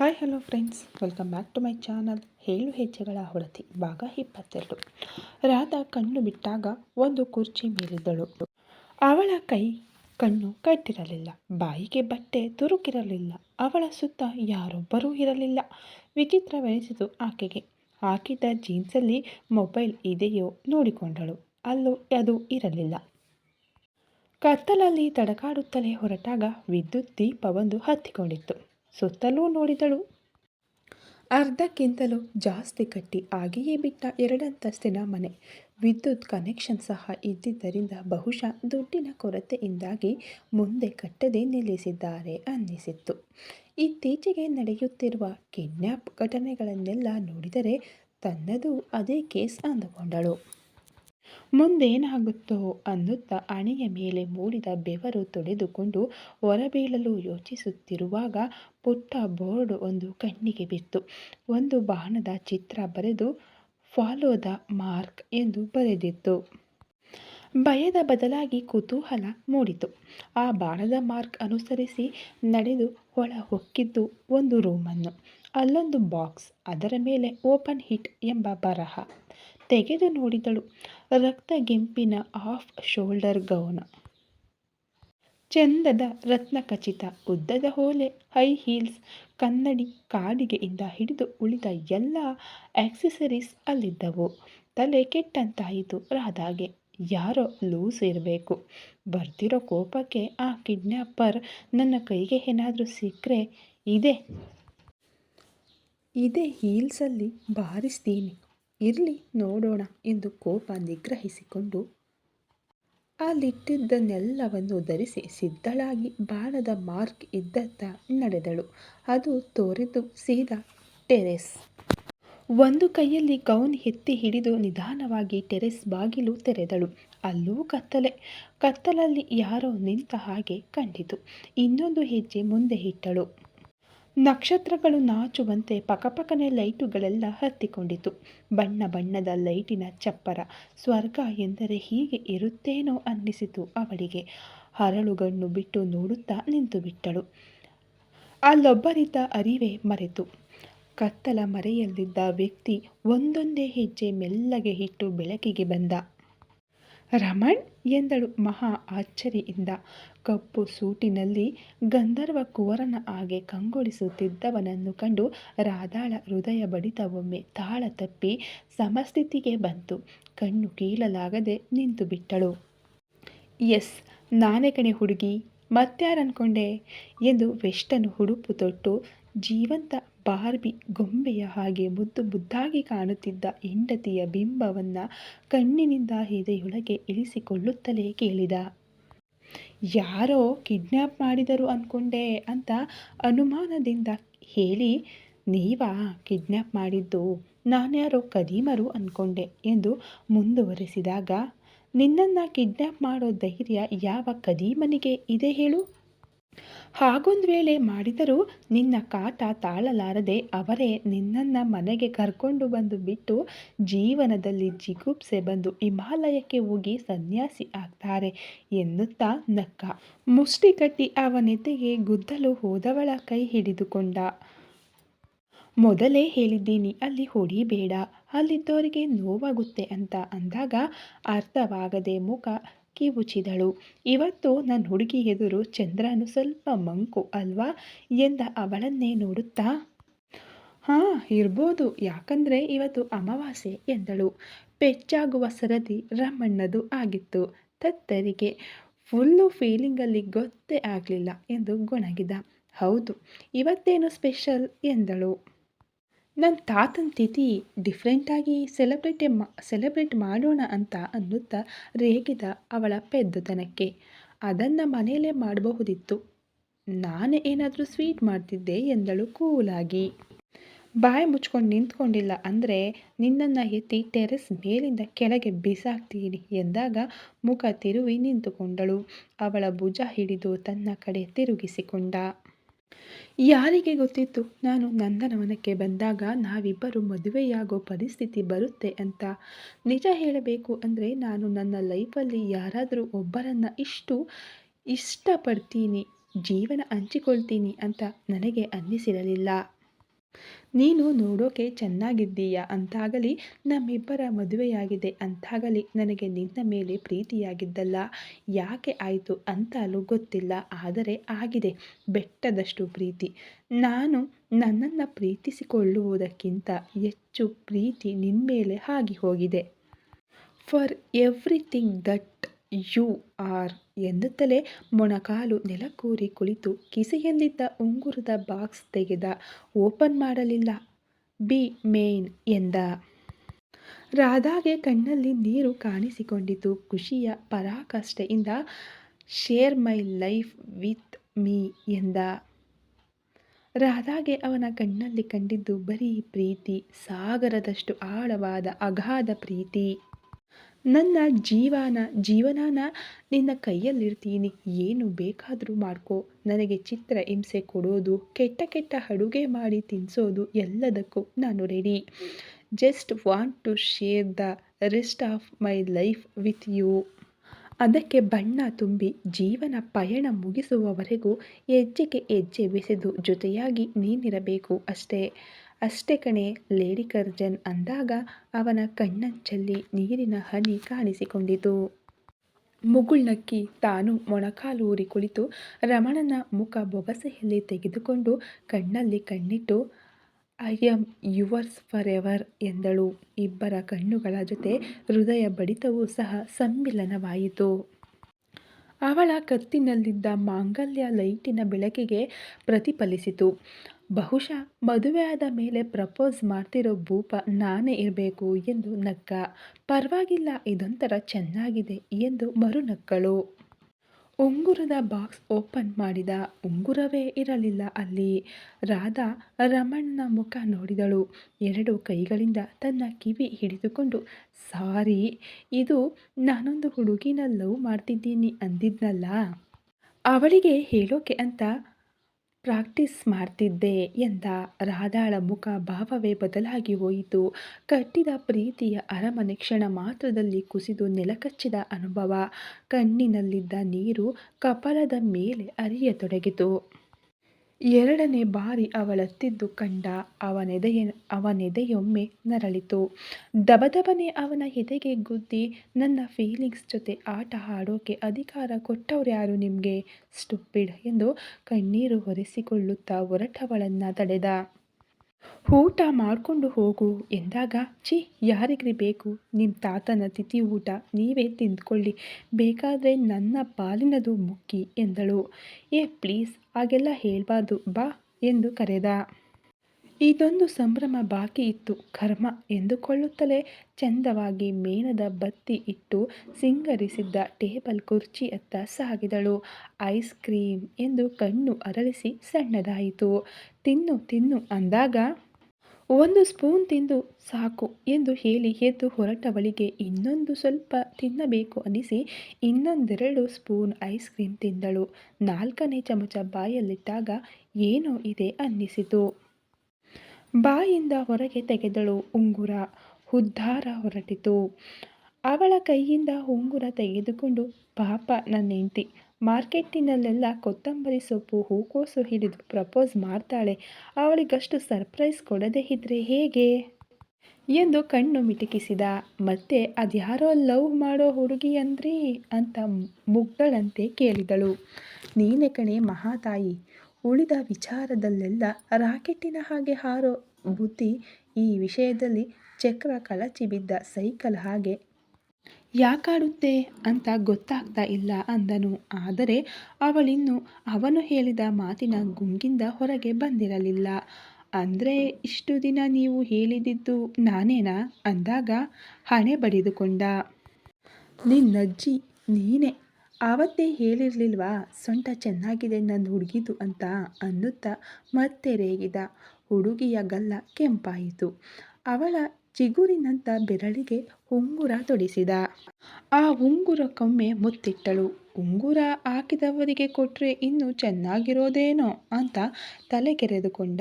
Hi hello friends welcome back to my channel ಹೇಳು ಹೆಜ್ಜೆಗಳ ಹೊರತಿ ಭಾಗ ಇಪ್ಪತ್ತೆರಡು. ರಾಧ ಕಣ್ಣು ಬಿಟ್ಟಾಗ ಒಂದು ಕುರ್ಚಿ ಮೇಲಿದ್ದಳು. ಅವಳ ಕೈ ಕಣ್ಣು ಕಟ್ಟಿರಲಿಲ್ಲ. ಬಾಯಿಗೆ ಬಟ್ಟೆ ತುರುಕಿರಲಿಲ್ಲ. ಅವಳ ಸುತ್ತ ಯಾರೊಬ್ಬರೂ ಇರಲಿಲ್ಲ. ವಿಚಿತ್ರವೆನಿಸಿತು ಆಕೆಗೆ. ಹಾಕಿದ್ದ ಜೀನ್ಸಲ್ಲಿ ಮೊಬೈಲ್ ಇದೆಯೋ ನೋಡಿಕೊಂಡಳು. ಅಲ್ಲೂ ಅದು ಇರಲಿಲ್ಲ. ಕತ್ತಲಲ್ಲಿ ತಡಕಾಡುತ್ತಲೇ ಹೊರಟಾಗ ವಿದ್ಯುತ್ ದೀಪವೊಂದು ಹತ್ತಿಕೊಂಡಿತ್ತು. ಸುತ್ತಲೂ ನೋಡಿದಳು. ಅರ್ಧಕ್ಕಿಂತಲೂ ಜಾಸ್ತಿ ಕಟ್ಟಿ ಹಾಗೆಯೇ ಬಿಟ್ಟ ಎರಡಂತಸ್ತಿನ ಮನೆ. ವಿದ್ಯುತ್ ಕನೆಕ್ಷನ್ ಸಹ ಇದ್ದಿದ್ದರಿಂದ ಬಹುಶಃ ದುಡ್ಡಿನ ಕೊರತೆಯಿಂದಾಗಿ ಮುಂದೆ ಕಟ್ಟದೆ ನಿಲ್ಲಿಸಿದ್ದಾರೆ ಅನ್ನಿಸಿತ್ತು. ಇತ್ತೀಚೆಗೆ ನಡೆಯುತ್ತಿರುವ ಕಿಡ್ನ್ಯಾಪ್ ಘಟನೆಗಳನ್ನೆಲ್ಲ ನೋಡಿದರೆ ತನ್ನದು ಅದೇ ಕೇಸ್ ಅಂದುಕೊಂಡಳು. ಮುಂದೇನಾಗುತ್ತೋ ಅನ್ನುತ್ತ ಹಣೆಯ ಮೇಲೆ ಮೂಡಿದ ಬೆವರು ತೊಳೆದುಕೊಂಡು ಹೊರಬೀಳಲು ಯೋಚಿಸುತ್ತಿರುವಾಗ ಪುಟ್ಟ ಬೋರ್ಡ್ ಒಂದು ಕಣ್ಣಿಗೆ ಬಿತ್ತು. ಒಂದು ಬಾಣದ ಚಿತ್ರ ಬರೆದು ಫಾಲೋ ದ ಮಾರ್ಕ್ ಎಂದು ಬರೆದಿತ್ತು. ಭಯದ ಬದಲಾಗಿ ಕುತೂಹಲ ಮೂಡಿತು. ಆ ಬಾಣದ ಮಾರ್ಕ್ ಅನುಸರಿಸಿ ನಡೆದು ಒಳ ಹೊಕ್ಕಿದ್ದು ಒಂದು ರೂಮನ್ನು. ಅಲ್ಲೊಂದು ಬಾಕ್ಸ್, ಅದರ ಮೇಲೆ ಓಪನ್ ಹಿಟ್ ಎಂಬ ಬರಹ. ತೆಗೆದು ನೋಡಿದಳು. ರಕ್ತಗೆಂಪಿನ ಆಫ್ ಶೋಲ್ಡರ್ ಗೌನ. ಚಂದದ ರತ್ನಖಚಿತ ಉದ್ದದ ಹೋಲೆ, ಹೈ ಹೀಲ್ಸ್, ಕನ್ನಡಿ ಕಾಡಿಗೆಯಿಂದ ಹಿಡಿದು ಉಳಿದ ಎಲ್ಲ ಆಕ್ಸೆಸರೀಸ್ ಅಲ್ಲಿದ್ದವು. ತಲೆ ಕೆಟ್ಟಂತಾಯಿತು. ರಾಧಾಗೆ ಯಾರೋ ಲೂಸ್ ಇರಬೇಕು. ಬರ್ತಿರೋ ಕೋಪಕ್ಕೆ ಆ ಕಿಡ್ನ್ಯಾಪರ್ ನನ್ನ ಕೈಗೆ ಏನಾದರೂ ಸಿಕ್ಕರೆ ಇದೆ. ಇದೇ ಹೀಲ್ಸಲ್ಲಿ ಬಾರಿಸ್ತೀನಿ. ಇರಲಿ ನೋಡೋಣ ಎಂದು ಕೋಪ ನಿಗ್ರಹಿಸಿಕೊಂಡು ಅಲ್ಲಿಟ್ಟಿದ್ದನ್ನೆಲ್ಲವನ್ನು ಧರಿಸಿ ಸಿದ್ಧಳಾಗಿ ಬಾಣದ ಮಾರ್ಕ್ ಇದ್ದತ್ತ ನಡೆದಳು. ಅದು ತೋರಿದ್ದು ಸೀದಾ ಟೆರೆಸ್. ಒಂದು ಕೈಯಲ್ಲಿ ಗೌನ್ ಎತ್ತಿ ಹಿಡಿದು ನಿಧಾನವಾಗಿ ಟೆರೆಸ್ ಬಾಗಿಲು ತೆರೆದಳು. ಅಲ್ಲೂ ಕತ್ತಲೆ. ಕತ್ತಲಲ್ಲಿ ಯಾರೋ ನಿಂತ ಹಾಗೆ ಕಂಡಿತು. ಇನ್ನೊಂದು ಹೆಜ್ಜೆ ಮುಂದೆ ಇಟ್ಟಳು. ನಕ್ಷತ್ರಗಳು ನಾಚುವಂತೆ ಪಕಪಕನೆ ಲೈಟುಗಳೆಲ್ಲ ಹತ್ತಿಕೊಂಡಿತು. ಬಣ್ಣ ಬಣ್ಣದ ಲೈಟಿನ ಚಪ್ಪರ ಸ್ವರ್ಗ ಎಂದರೆ ಹೀಗೆ ಇರುತ್ತೇನೋ ಅನ್ನಿಸಿತು ಅವಳಿಗೆ. ಹರಳುಗಣ್ಣು ಬಿಟ್ಟು ನೋಡುತ್ತಾ ನಿಂತು ಬಿಟ್ಟಳು. ಅಲ್ಲೊಬ್ಬರಿದ್ದ ಅರಿವೇ ಮರೆತು. ಕತ್ತಲ ಮರೆಯಲ್ಲಿದ್ದ ವ್ಯಕ್ತಿ ಒಂದೊಂದೇ ಹೆಜ್ಜೆ ಮೆಲ್ಲಗೆ ಇಟ್ಟು ಬೆಳಕಿಗೆ ಬಂದ. ರಮಣ್ ಎಂದಳು ಮಹಾ ಅಚ್ಚರಿಯಿಂದ ಕಪ್ಪು ಸೂಟಿನಲ್ಲಿ ಗಂಧರ್ವ ಕುವರನ ಹಾಗೆ ಕಂಗೊಳಿಸುತ್ತಿದ್ದವನನ್ನು ಕಂಡು ರಾಧಾಳ ಹೃದಯ ಬಡಿತ ಒಮ್ಮೆ ತಾಳ ತಪ್ಪಿ ಸಮಸ್ಥಿತಿಗೆ ಬಂತು. ಕಣ್ಣು ಕೀಳಲಾಗದೆ ನಿಂತು ಬಿಟ್ಟಳು. ಎಸ್, ನಾನೇ ಕಣೆ ಹುಡುಗಿ. ಮತ್ಯಾರನ್ಕೊಂಡೆ ಎಂದು ವೆಷ್ಟನ್ನು ಹುಡುಪು ತೊಟ್ಟು, ಜೀವಂತ ಬಾರ್ಬಿ ಗೊಂಬೆಯ ಹಾಗೆ ಮುದ್ದು ಮುದ್ದಾಗಿ ಕಾಣುತ್ತಿದ್ದ ಹೆಂಡತಿಯ ಬಿಂಬವನ್ನು ಕಣ್ಣಿನಿಂದ ಎದೆಯೊಳಗೆ ಇಳಿಸಿಕೊಳ್ಳುತ್ತಲೇ ಕೇಳಿದ. ಯಾರೋ ಕಿಡ್ನ್ಯಾಪ್ ಮಾಡಿದರು ಅಂದ್ಕೊಂಡೆ ಅಂತ ಅನುಮಾನದಿಂದ ಹೇಳಿ, ನೀವಾ ಕಿಡ್ನ್ಯಾಪ್ ಮಾಡಿದ್ದು? ನಾನ್ಯಾರೋ ಕದೀಮರು ಅಂದ್ಕೊಂಡೆ ಎಂದು ಮುಂದುವರೆಸಿದಾಗ, ನಿನ್ನನ್ನು ಕಿಡ್ನ್ಯಾಪ್ ಮಾಡೋ ಧೈರ್ಯ ಯಾವ ಕದೀಮನಿಗೆ ಇದೆ ಹೇಳು? ಹಾಗೊಂದು ವೇಳೆ ಮಾಡಿದರೂ ನಿನ್ನ ಕಾಟ ತಾಳಲಾರದೆ ಅವರೇ ನಿನ್ನನ್ನು ಮನೆಗೆ ಕರ್ಕೊಂಡು ಬಂದು ಬಿಟ್ಟು ಜೀವನದಲ್ಲಿ ಜಿಗುಪ್ಸೆ ಬಂದು ಹಿಮಾಲಯಕ್ಕೆ ಹೋಗಿ ಸನ್ಯಾಸಿ ಆಗ್ತಾರೆ ಎನ್ನುತ್ತಾ ನಕ್ಕ. ಮುಷ್ಟಿ ಕಟ್ಟಿ ಅವನೆತೆಗೆ ಗುದ್ದಲು ಹೋದವಳ ಕೈ ಹಿಡಿದುಕೊಂಡ. ಮೊದಲೇ ಹೇಳಿದ್ದೀನಿ, ಅಲ್ಲಿ ಹೊಡಿಬೇಡ ಅಲ್ಲಿದ್ದವರಿಗೆ ನೋವಾಗುತ್ತೆ ಅಂತ ಅಂದಾಗ ಅರ್ಥವಾಗದೆ ಮುಖ ಕಿವುಚಿದಳು ಇವತ್ತು ನನ್ನ ಹುಡುಗಿ ಎದುರು ಚಂದ್ರನು ಸ್ವಲ್ಪ ಮಂಕು ಅಲ್ವಾ? ಎಂದ ಅವಳನ್ನೇ ನೋಡುತ್ತಾ. ಹಾಂ, ಇರ್ಬೋದು. ಯಾಕಂದರೆ ಇವತ್ತು ಅಮಾವಾಸ್ಯೆ, ಎಂದಳು. ಪೆಚ್ಚಾಗುವ ಸರದಿ ರಮಣ್ಣದು ಆಗಿತ್ತು. ತತ್ತರಿಗೆ ಫುಲ್ಲು ಫೀಲಿಂಗಲ್ಲಿ ಗೊತ್ತೇ ಆಗಲಿಲ್ಲ, ಎಂದು ಗೊಣಗಿದ. ಹೌದು, ಇವತ್ತೇನು ಸ್ಪೆಷಲ್? ಎಂದಳು. ನನ್ನ ತಾತನ ತಿಥಿ ಡಿಫ್ರೆಂಟಾಗಿ ಸೆಲೆಬ್ರೇಟೆ ಮಾ ಸೆಲೆಬ್ರೇಟ್ ಮಾಡೋಣ ಅಂತ ಅನ್ನುತ್ತಾ ರೇಗಿದ ಅವಳ ಪೆದ್ದುತನಕ್ಕೆ. ಅದನ್ನು ಮನೆಯಲ್ಲೇ ಮಾಡಬಹುದಿತ್ತು. ನಾನು ಏನಾದರೂ ಸ್ವೀಟ್ ಮಾಡ್ತಿದ್ದೆ ಎಂದಳು ಕೂಲಾಗಿ. ಬಾಯಿ ಮುಚ್ಕೊಂಡು ನಿಂತ್ಕೊಂಡಿಲ್ಲ ಅಂದರೆ ನಿನ್ನನ್ನು ಎತ್ತಿ ಟೆರೆಸ್ ಮೇಲಿಂದ ಕೆಳಗೆ ಬಿಸಾಕ್ತೀನಿ ಎಂದಾಗ ಮುಖ ತಿರುವಿ ನಿಂತುಕೊಂಡಳು. ಅವಳ ಭುಜ ಹಿಡಿದು ತನ್ನ ಕಡೆ ತಿರುಗಿಸಿಕೊಂಡ. ಯಾರಿಗೆ ಗೊತ್ತಿತ್ತು? ನಾನು ನಂದನವನಕ್ಕೆ ಬಂದಾಗ ನಾವಿಬ್ಬರು ಮದುವೆಯಾಗೋ ಪರಿಸ್ಥಿತಿ ಬರುತ್ತೆ ಅಂತ. ನಿಜ ಹೇಳಬೇಕು ಅಂದರೆ ನಾನು ನನ್ನ ಲೈಫಲ್ಲಿ ಯಾರಾದರೂ ಒಬ್ಬರನ್ನು ಇಷ್ಟು ಇಷ್ಟಪಡ್ತೀನಿ, ಜೀವನ ಹಂಚಿಕೊಳ್ತೀನಿ ಅಂತ ನನಗೆ ಅನ್ನಿಸಿರಲಿಲ್ಲ. ನೀನು ನೋಡೋಕೆ ಚೆನ್ನಾಗಿದ್ದೀಯ? ಅಂತಾಗಲಿ, ನಮ್ಮಿಬ್ಬರ ಮದುವೆಯಾಗಿದೆ. ಅಂತಾಗಲಿ, ನನಗೆ ನಿನ್ನ ಮೇಲೆ ಪ್ರೀತಿಯಾಗಿದ್ದಲ್ಲ. ಯಾಕೆ ಆಯಿತು ಅಂತಲೂ ಗೊತ್ತಿಲ್ಲ, ಆದರೆ ಆಗಿದೆ. ಬೆಟ್ಟದಷ್ಟು ಪ್ರೀತಿ. ನಾನು ನನ್ನನ್ನು ಪ್ರೀತಿಸಿಕೊಳ್ಳುವುದಕ್ಕಿಂತ ಹೆಚ್ಚು ಪ್ರೀತಿ ನಿನ್ನ ಮೇಲೆ ಆಗಿ ಹೋಗಿದೆ. For everything that you are. ಎನ್ನುತ್ತಲೇ ಮೊಣಕಾಲು ನೆಲಕೂರಿ ಕುಳಿತು ಕಿಸೆಯಲ್ಲಿದ್ದ ಉಂಗುರದ ಬಾಕ್ಸ್ ತೆಗೆದ ಓಪನ್ ಮಾಡಲಿಲ್ಲ. ಬಿ ಮೇನ್ ಎಂದ. ರಾಧಾಗೆ ಕಣ್ಣಲ್ಲಿ ನೀರು ಕಾಣಿಸಿಕೊಂಡಿತು. ಖುಷಿಯ ಪರಾಕಾಷ್ಠೆಯಿಂದ share my life with me ಎಂದ. ರಾಧಾಗೆ ಅವನ ಕಣ್ಣಲ್ಲಿ ಕಂಡಿದ್ದು ಬರೀ ಪ್ರೀತಿ, ಸಾಗರದಷ್ಟು ಆಳವಾದ ಅಗಾಧ ಪ್ರೀತಿ. ನನ್ನ ಜೀವನ, ಜೀವನಾನ ನಿನ್ನ ಕೈಯಲ್ಲಿರ್ತೀನಿ. ಏನು ಬೇಕಾದರೂ ಮಾಡ್ಕೊ. ನನಗೆ ಚಿತ್ರ ಹಿಂಸೆ ಕೊಡೋದು, ಕೆಟ್ಟ ಕೆಟ್ಟ ಅಡುಗೆ ಮಾಡಿ ತಿನ್ನಿಸೋದು ಎಲ್ಲದಕ್ಕೂ ನಾನು ready just want to share the rest of my life with you ಅದಕ್ಕೆ ಬಣ್ಣ ತುಂಬಿ, ಜೀವನ ಪಯಣ ಮುಗಿಸುವವರೆಗೂ ಹೆಜ್ಜೆಗೆ ಹೆಜ್ಜೆ ಬೆಸೆದು ಜೊತೆಯಾಗಿ ನೀನಿರಬೇಕು ಅಷ್ಟೇ. ಅಷ್ಟೇ ಕಣೆ, ಲೇಡಿ ಕರ್ಜನ್ ಅಂದಾಗ ಅವನ ಕಣ್ಣಂಚಲ್ಲಿ ನೀರಿನ ಹನಿ ಕಾಣಿಸಿಕೊಂಡಿತು. ಮುಗುಳ್ನಕ್ಕಿ ತಾನು ಮೊಣಕಾಲೂರಿ ಕುಳಿತು ರಮಣನ ಮುಖ ಬೊಗಸೆಯಲ್ಲಿ ತೆಗೆದುಕೊಂಡು ಕಣ್ಣಲ್ಲಿ ಕಣ್ಣಿಟ್ಟು, I am yours forever ಎಂದಳು. ಇಬ್ಬರ ಕಣ್ಣುಗಳ ಜೊತೆ ಹೃದಯ ಬಡಿತವೂ ಸಹ ಸಮ್ಮಿಲನವಾಯಿತು. ಅವಳ ಕತ್ತಿನಲ್ಲಿದ್ದ ಮಾಂಗಲ್ಯ ಲೈಟಿನ ಬೆಳಕಿಗೆ ಪ್ರತಿಫಲಿಸಿತು. ಬಹುಶಃ ಮದುವೆಯಾದ ಮೇಲೆ ಪ್ರಪೋಸ್ ಮಾಡ್ತಿರೋ ಭೂಪ ನಾನೇ ಇರಬೇಕು ಎಂದು ನಕ್ಕ ಪರವಾಗಿಲ್ಲ, ಇದೊಂಥರ ಚೆನ್ನಾಗಿದೆ ಎಂದು ಮರುನಕ್ಕಳು. ಉಂಗುರದ ಬಾಕ್ಸ್ ಓಪನ್ ಮಾಡಿದ. ಉಂಗುರವೇ ಇರಲಿಲ್ಲ ಅಲ್ಲಿ. ರಾಧಾ ರಮಣ್ನ ಮುಖ ನೋಡಿದಳು. ಎರಡು ಕೈಗಳಿಂದ ತನ್ನ ಕಿವಿ ಹಿಡಿದುಕೊಂಡು, ಸಾರಿ, ಇದು ನಾನೊಂದು ಹುಡುಗಿನ ಲವ್ ಮಾಡ್ತಿದ್ದೀನಿ ಅಂದಿದ್ನಲ್ಲ? ಅವಳಿಗೆ ಹೇಳೋಕೆ ಅಂತ ಪ್ರಾಕ್ಟೀಸ್ ಮಾಡ್ತಿದ್ದೆ ಎಂದ ರಾಧಾಳ ಮುಖ ಭಾವವೇ ಬದಲಾಗಿ ಹೋಯಿತು. ಕಟ್ಟಿದ ಪ್ರೀತಿಯ ಅರಮನೆ ಕ್ಷಣ ಮಾತ್ರದಲ್ಲಿ ಕುಸಿದು ನೆಲಕಚ್ಚಿದ ಅನುಭವ. ಕಣ್ಣಿನಲ್ಲಿದ್ದ ನೀರು ಕಪಲದ ಮೇಲೆ ಅರಿಯತೊಡಗಿತು. ಎರಡನೇ ಬಾರಿ ಅವಳತ್ತಿದ್ದು ಕಂಡ ಅವನೆದೆಯ ಅವನೆದೆಯೊಮ್ಮೆ ನರಳಿತು. ದಬದಬನೆ ಅವನ ಎದೆಗೆ ಗುದ್ದಿ ನನ್ನ ಫೀಲಿಂಗ್ಸ್ ಜೊತೆ ಆಟ ಆಡೋಕೆ ಅಧಿಕಾರ ಕೊಟ್ಟವ್ರು ಯಾರು ನಿಮಗೆ? ಸ್ಟುಪಿಡ್ ಎಂದು ಕಣ್ಣೀರು ಒರೆಸಿಕೊಳ್ಳುತ್ತಾ ಒರಟವಳನ್ನು ತಡೆದ. ಊಟ ಮಾಡಿಕೊಂಡು ಹೋಗು ಎಂದಾಗ, ಛೀ, ಯಾರಿಗ್ರಿ ಬೇಕು? ನಿಮ್ಮ ತಾತನ ತಿಥಿ ಊಟ ನೀವೇ ತಿಂದ್ಕೊಳ್ಳಿ. ಬೇಕಾದರೆ ನನ್ನ ಪಾಲಿನದು ಮುಕ್ಕಿ ಎಂದಳು. ಏ, ಪ್ಲೀಸ್, ಹಾಗೆಲ್ಲ ಹೇಳಬಾರ್ದು, ಬಾ ಎಂದು ಕರೆದ. ಇದೊಂದು ಸಂಭ್ರಮ ಬಾಕಿ ಇತ್ತು. ಕರ್ಮ ಎಂದುಕೊಳ್ಳುತ್ತಲೇ ಚಂದವಾಗಿ ಮೇಣದ ಬತ್ತಿ ಇಟ್ಟು ಸಿಂಗರಿಸಿದ್ದ ಟೇಬಲ್ ಕುರ್ಚಿಯತ್ತ ಸಾಗಿದಳು. ಐಸ್ ಕ್ರೀಮ್ ಎಂದು ಕಣ್ಣು ಅರಳಿಸಿ ಸಣ್ಣದಾಯಿತು. ತಿನ್ನು ತಿನ್ನು ಅಂದಾಗ, ಒಂದು ಸ್ಪೂನ್ ತಿಂದು ಸಾಕು ಎಂದು ಹೇಳಿ ಎದ್ದು ಹೊರಟವಳಿಗೆ ಇನ್ನೊಂದು ಸ್ವಲ್ಪ ತಿನ್ನಬೇಕು ಅನಿಸಿ ಇನ್ನೊಂದೆರಡು ಸ್ಪೂನ್ ಐಸ್ ಕ್ರೀಮ್ ತಿಂದಳು. ನಾಲ್ಕನೇ ಚಮಚ ಬಾಯಲ್ಲಿಟ್ಟಾಗ, ಏನೋ ಇದೆ ಅನ್ನಿಸಿತು. ಬಾಯಿಂದ ಹೊರಗೆ ತೆಗೆದಳು ಉಂಗುರ. ಉದ್ಧಾರ ಹೊರಟಿತು. ಅವಳ ಕೈಯಿಂದ ಉಂಗುರ ತೆಗೆದುಕೊಂಡು, ಪಾಪ, ನನ್ನ ಹೆಂಡತಿ, ಮಾರ್ಕೆಟ್ಟಿನಲ್ಲೆಲ್ಲ ಕೊತ್ತಂಬರಿ ಸೊಪ್ಪು, ಹೂಕೋಸು ಹಿಡಿದು ಪ್ರಪೋಸ್ ಮಾಡ್ತಾಳೆ. ಅವಳಿಗಷ್ಟು ಸರ್ಪ್ರೈಸ್ ಕೊಡದೇ ಇದ್ರೆ ಹೇಗೆ? ಎಂದು ಕಣ್ಣು ಮಿಟುಕಿಸಿದ. ಮತ್ತೆ ಅದ್ಯಾರೋ ಲವ್ ಮಾಡೋ ಹುಡುಗಿ ಅಂದ್ರಿ? ಅಂತ ಮುಗ್ಗಳಂತೆ ಕೇಳಿದಳು. ನೀನೆ ಕಣೆ ಮಹಾತಾಯಿ ಉಳಿದ ವಿಚಾರದಲ್ಲೆಲ್ಲ ರಾಕೆಟ್ಟಿನ ಹಾಗೆ ಹಾರೋ ಬುದ್ಧಿ ಈ ವಿಷಯದಲ್ಲಿ ಚಕ್ರ ಕಳಚಿ ಬಿದ್ದ ಸೈಕಲ್ ಹಾಗೆ. ಯಾಕಾಡುತ್ತೆ? ಅಂತ ಗೊತ್ತಾಗ್ತಾ ಇಲ್ಲ ಅಂದನು. ಆದರೆ ಅವಳಿನ್ನು ಅವನು ಹೇಳಿದ ಮಾತಿನ ಗುಂಗಿಂದ ಹೊರಗೆ ಬಂದಿರಲಿಲ್ಲ. ಅಂದರೆ ಇಷ್ಟು ದಿನ ನೀವು ಹೇಳಿದಿದ್ದು ನಾನೇನಾ? ಅಂದಾಗ ಹಣೆ ಬಡಿದುಕೊಂಡ. ನಿನ್ನಜ್ಜಿ ನೀನೇ. ಆವತ್ತೇ ಹೇಳಿರ್ಲಿಲ್ವಾ, ಸೊಂಟ ಚೆನ್ನಾಗಿದೆ ನನ್ನ ಹುಡುಗಿದು ಅಂತ ಅನ್ನುತ್ತಾ ಮತ್ತೆ ರೇಗಿದ. ಹುಡುಗಿಯ ಗಲ್ಲ ಕೆಂಪಾಯಿತು. ಅವಳ ಚಿಗುರಿನಂಥ ಬೆರಳಿಗೆ ಉಂಗುರ ತೊಡಿಸಿದ. ಆ ಉಂಗುರಕ್ಕೊಮ್ಮೆ ಮುತ್ತಿಟ್ಟಳು. ಉಂಗುರ ಹಾಕಿದವರಿಗೆ ಕೊಟ್ಟರೆ ಇನ್ನೂ ಚೆನ್ನಾಗಿರೋದೇನೋ ಅಂತ ತಲೆ ಕೆರೆದುಕೊಂಡ.